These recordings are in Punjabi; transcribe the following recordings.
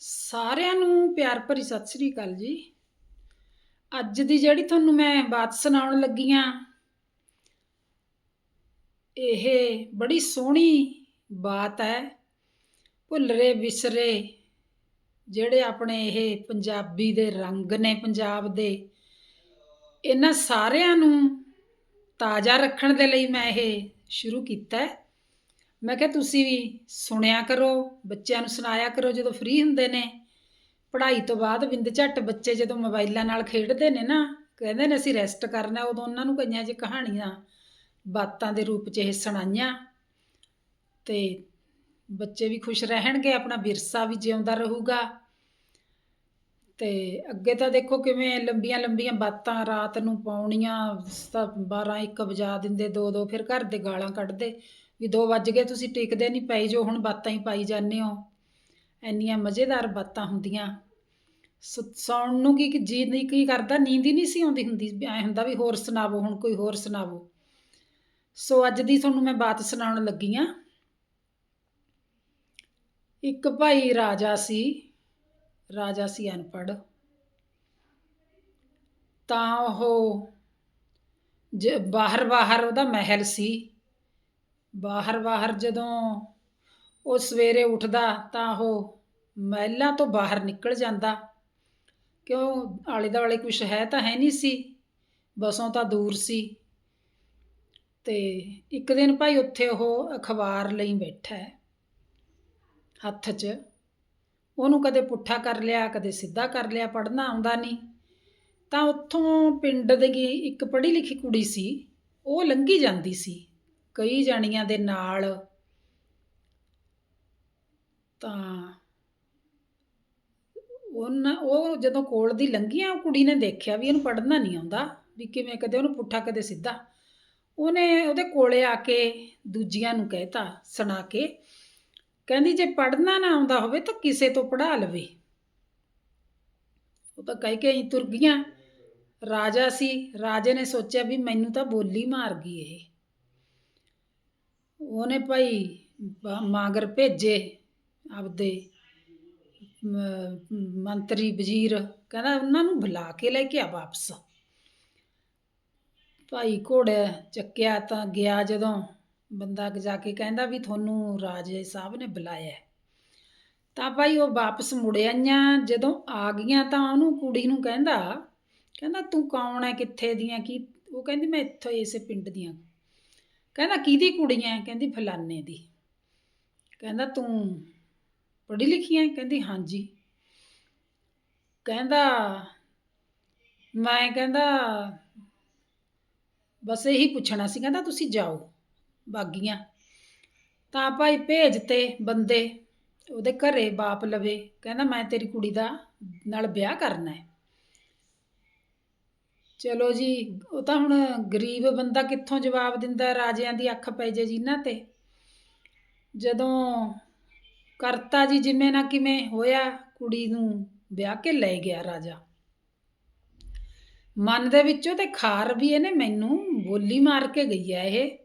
ਸਾਰਿਆਂ ਨੂੰ ਪਿਆਰ ਭਰੀ ਸਤਿ ਸ੍ਰੀ ਅਕਾਲ ਜੀ। ਅੱਜ ਦੀ ਜਿਹੜੀ ਤੁਹਾਨੂੰ ਮੈਂ ਬਾਤ ਸੁਣਾਉਣ ਲੱਗੀ ਆਂ, ਇਹ ਬੜੀ ਸੋਹਣੀ ਬਾਤ ਹੈ, ਭੁੱਲਰੇ ਵਿਸਰੇ ਜਿਹੜੇ ਆਪਣੇ ਇਹ ਪੰਜਾਬੀ ਦੇ ਰੰਗ ਨੇ ਪੰਜਾਬ ਦੇ, ਇਹਨਾਂ ਸਾਰਿਆਂ ਨੂੰ ਤਾਜ਼ਾ ਰੱਖਣ ਦੇ ਲਈ ਮੈਂ ਇਹ ਸ਼ੁਰੂ ਕੀਤਾ ਹੈ। ਮੈਂ ਕਿਹਾ ਤੁਸੀਂ ਵੀ ਸੁਣਿਆ ਕਰੋ, ਬੱਚਿਆਂ ਨੂੰ ਸੁਣਾਇਆ ਕਰੋ ਜਦੋਂ ਫ੍ਰੀ ਹੁੰਦੇ ਨੇ। ਪੜ੍ਹਾਈ ਤੋਂ ਬਾਅਦ ਬਿੰਦ ਝੱਟ ਬੱਚੇ ਜਦੋਂ ਮੋਬਾਈਲਾਂ ਨਾਲ ਖੇਡਦੇ ਨੇ ਨਾ, ਕਹਿੰਦੇ ਨੇ ਅਸੀਂ ਰੈਸਟ ਕਰਨਾ, ਉਦੋਂ ਉਹਨਾਂ ਨੂੰ ਕਈਆਂ ਜਿਹੀ ਕਹਾਣੀਆਂ, ਬਾਤਾਂ ਦੇ ਰੂਪ 'ਚ ਇਹ ਸੁਣਾਈਆਂ। ਤੇ ਬੱਚੇ ਵੀ ਖੁਸ਼ ਰਹਿਣਗੇ, ਆਪਣਾ ਵਿਰਸਾ ਵੀ ਜਿਉਂਦਾ ਰਹੂਗਾ। ਤੇ ਅੱਗੇ ਤਾਂ ਦੇਖੋ ਕਿਵੇਂ ਲੰਬੀਆਂ ਲੰਬੀਆਂ ਬਾਤਾਂ, ਰਾਤ ਨੂੰ ਪਾਉਣੀਆਂ 12 1 ਵਜਾ ਦਿੰਦੇ, ਦੋ ਦੋ, ਫਿਰ ਘਰ ਦੇ ਗਾਲਾਂ ਕੱਢਦੇ। ਵੀ 2 ਵੱਜ ਗਏ, ਤੁਸੀਂ ਟਿਕਦੇ ਨਹੀਂ ਪਈ ਜੋ ਹੁਣ ਬਾਤਾਂ ਹੀ ਪਾਈ ਜਾਂਦੇ ਹੋ। ਇੰਨੀਆਂ ਮਜ਼ੇਦਾਰ ਬਾਤਾਂ ਹੁੰਦੀਆਂ। ਸੁ- ਸੌਣ ਨੂੰ ਕੀ ਜੀ ਨਹੀਂ, ਕੀ ਕਰਦਾ? ਨੀਂਦ ਹੀ ਨਹੀਂ ਸੀ ਆਉਂਦੀ ਹੁੰਦੀ। ਐ ਹੁੰਦਾ ਵੀ ਹੋਰ ਸੁਣਾਵੋ, ਹੁਣ ਕੋਈ ਹੋਰ ਸੁਣਾਵੋ। ਸੋ ਅੱਜ ਦੀ ਤੁਹਾਨੂੰ ਮੈਂ ਬਾਤ ਸੁਣਾਉਣ ਲੱਗੀ ਆ ਇੱਕ ਭਾਈ ਰਾਜਾ ਸੀ ਰਾਜਾ ਸੀ ਅਨਪੜ੍ਹ। ਤਾਂ ਉਹ ਜ ਬਾਹਰ ਬਾਹਰ ਉਹਦਾ ਮਹਿਲ ਸੀ। ਬਾਹਰ ਬਾਹਰ ਜਦੋਂ ਉਹ ਸਵੇਰੇ ਉੱਠਦਾ ਤਾਂ ਉਹ ਮਹਿਲਾਂ ਤੋਂ ਬਾਹਰ ਨਿਕਲ ਜਾਂਦਾ। ਕਿਉਂ? ਆਲੇ ਦੁਆਲੇ ਕੁਝ ਹੈ ਤਾਂ ਹੈ ਨਹੀਂ ਸੀ। ਬਸੋਂ ਤਾਂ ਦੂਰ ਸੀ। ਤੇ ਇੱਕ ਦਿਨ ਭਾਈ ਉੱਥੇ ਉਹ ਅਖਬਾਰ ਲਈ ਬੈਠਾ ਹੈ। ਹੱਥ 'ਚ। ਉਹਨੂੰ ਕਦੇ ਪੁੱਠਾ ਕਰ ਲਿਆ, ਕਦੇ ਸਿੱਧਾ ਕਰ ਲਿਆ, ਪੜ੍ਹਨਾ ਆਉਂਦਾ ਨਹੀਂ। ਤਾਂ ਉੱਥੋਂ ਪਿੰਡ ਦੀ ਇੱਕ ਪੜ੍ਹੀ ਲਿਖੀ ਕੁੜੀ ਸੀ, ਉਹ ਲੰਘੀ ਜਾਂਦੀ ਸੀ। ਕਈ ਜਾਣੀਆਂ ਦੇ ਨਾਲ ਤਾਂ ਉਹਨਾਂ, ਉਹ ਜਦੋਂ ਕੋਲ ਦੀ ਲੰਘੀਆਂ, ਉਹ ਕੁੜੀ ਨੇ ਦੇਖਿਆ ਵੀ ਇਹਨੂੰ ਪੜ੍ਹਨਾ ਨਹੀਂ ਆਉਂਦਾ, ਵੀ ਕਿਵੇਂ ਕਦੇ ਉਹਨੂੰ ਪੁੱਠਾ, ਕਦੇ ਸਿੱਧਾ। ਉਹਨੇ ਉਹਦੇ ਕੋਲੇ ਆ ਕੇ ਦੂਜਿਆਂ ਨੂੰ ਕਹਿਤਾ, ਸੁਣਾ ਕੇ, ਕਹਿੰਦੀ ਜੇ ਪੜ੍ਹਨਾ ਨਾ ਆਉਂਦਾ ਹੋਵੇ ਤਾਂ ਕਿਸੇ ਤੋਂ ਪੜ੍ਹਾ ਲਵੇ। ਉਹ ਤਾਂ ਕਹਿ ਕੇ ਹੀ ਤੁਰ ਗਈਆਂ। ਰਾਜਾ ਸੀ, ਰਾਜੇ ਨੇ ਸੋਚਿਆ ਵੀ ਮੈਨੂੰ ਤਾਂ ਬੋਲੀ ਮਾਰ ਗਈ ਇਹ। ਉਹਨੇ ਭਾਈ ਮਾਗਰ ਭੇਜੇ ਆਪਦੇ ਮੰਤਰੀ ਵਜ਼ੀਰ, ਕਹਿੰਦਾ ਉਹਨਾਂ ਨੂੰ ਬੁਲਾ ਕੇ ਲੈ ਕੇ ਆ ਵਾਪਸ। ਭਾਈ ਘੋੜਾ ਚੱਕਿਆ ਤਾਂ ਗਿਆ ਜਦੋਂ, ਬੰਦਾ ਜਾ ਕੇ ਕਹਿੰਦਾ ਵੀ ਤੁਹਾਨੂੰ ਰਾਜੇ ਸਾਹਿਬ ਨੇ ਬੁਲਾਇਆ। ਤਾਂ ਭਾਈ ਉਹ ਵਾਪਸ ਮੁੜ ਆਈਆਂ, ਜਦੋਂ ਆ ਗਈਆਂ ਤਾਂ ਉਹਨੂੰ ਕੁੜੀ ਨੂੰ ਕਹਿੰਦਾ ਕਹਿੰਦਾ ਤੂੰ ਕੌਣ ਹੈ ਕਿੱਥੇ ਦੀਆਂ, ਕੀ, ਉਹ ਕਹਿੰਦੀ ਮੈਂ ਇੱਥੋਂ ਇਸੇ ਪਿੰਡ ਦੀਆਂ। ਕਹਿੰਦਾ, ਕਿਹਦੀ ਕੁੜੀ ਹੈ ਕਹਿੰਦੀ ਫਲਾਨੇ ਦੀ। ਕਹਿੰਦਾ, ਤੂੰ ਪੜ੍ਹੀ ਲਿਖੀ ਹੈ ਕਹਿੰਦੀ, ਹਾਂਜੀ। ਕਹਿੰਦਾ, ਮੈਂ ਕਹਿੰਦਾ, ਬਸ ਇਹੀ ਪੁੱਛਣਾ ਸੀ। ਕਹਿੰਦਾ, ਤੁਸੀਂ ਜਾਓ, ਬਾਗੀਆਂ। ਤਾਂ ਭਾਈ ਭੇਜ ਤੇ ਬੰਦੇ, ਉਹਦੇ ਘਰੇ ਬਾਪ ਲਵੇ। ਕਹਿੰਦਾ, ਮੈਂ ਤੇਰੀ ਕੁੜੀ ਦਾ ਨਾਲ ਵਿਆਹ ਕਰਨਾ ਹੈ ਚਲੋ ਜੀ, ਉਹ ਤਾਂ ਹੁਣ ਗਰੀਬ ਬੰਦਾ ਕਿੱਥੋਂ ਜਵਾਬ ਦਿੰਦਾ, ਰਾਜਿਆਂ ਦੀ ਅੱਖ ਪੈ ਜੇ ਜਿਨ੍ਹਾਂ ਤੇ। ਜਦੋਂ ਕਰਤਾ ਜੀ ਜਿਵੇਂ ਨਾ ਕਿਵੇਂ ਹੋਇਆ, ਕੁੜੀ ਨੂੰ ਵਿਆਹ ਕੇ ਲੈ ਗਿਆ ਰਾਜਾ। ਮਨ ਦੇ ਵਿੱਚੋਂ ਤੇ ਖਾਰ ਵੀ ਇਹਨੇ ਮੈਨੂੰ ਬੋਲੀ ਮਾਰ ਕੇ ਗਈ ਹੈ ਇਹ।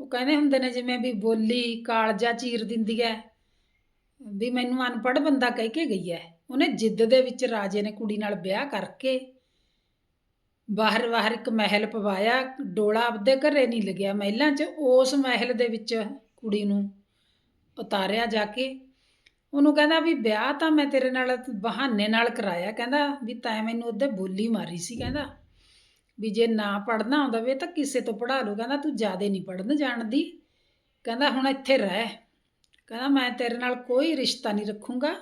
ਉਹ ਕਹਿੰਦੇ ਹੁੰਦੇ ਨੇ ਜਿਵੇਂ ਵੀ ਬੋਲੀ ਕਾਲਜਾ ਚੀਰ ਦਿੰਦੀ ਹੈ ਵੀ ਮੈਨੂੰ ਅਨਪੜ੍ਹ ਬੰਦਾ ਕਹਿ ਕੇ ਗਈ ਹੈ ਉਹਨੇ ਜਿੱਦ ਦੇ ਵਿੱਚ ਰਾਜੇ ਨੇ ਕੁੜੀ ਨਾਲ ਵਿਆਹ ਕਰਕੇ ਬਾਹਰ ਬਾਹਰ ਇੱਕ ਮਹਿਲ ਪਵਾਇਆ, ਡੋਲਾ ਆਪਦੇ ਘਰੇ ਨਹੀਂ ਲੱਗਿਆ ਮਹਿਲਾਂ 'ਚ, ਉਸ ਮਹਿਲ ਦੇ ਵਿੱਚ ਕੁੜੀ ਨੂੰ ਉਤਾਰਿਆ ਜਾ ਕੇ। ਉਹਨੂੰ ਕਹਿੰਦਾ ਵੀ ਵਿਆਹ ਤਾਂ ਮੈਂ ਤੇਰੇ ਨਾਲ ਬਹਾਨੇ ਨਾਲ ਕਰਾਇਆ, ਕਹਿੰਦਾ ਵੀ ਤੈਂ ਮੈਨੂੰ ਉਹਦੇ ਬੋਲੀ ਮਾਰੀ ਸੀ, ਕਹਿੰਦਾ। ਵੀ ਜੇ ਨਾ ਪੜਨਾ ਆਉਂਦਾ ਵੇ ਤਾਂ ਕਿਸੇ ਤੋਂ ਪੜਾ ਲਓ, ਕਹਿੰਦਾ ਤੂੰ ਜਿਆਦੇ ਨਹੀਂ ਪੜਨ ਜਾਣਦੀ। ਕਹਿੰਦਾ ਹੁਣ ਇੱਥੇ ਰਹਿ, ਕਹਿੰਦਾ ਮੈਂ ਤੇਰੇ ਨਾਲ ਕੋਈ ਰਿਸ਼ਤਾ ਨਹੀਂ ਰੱਖੂੰਗਾ,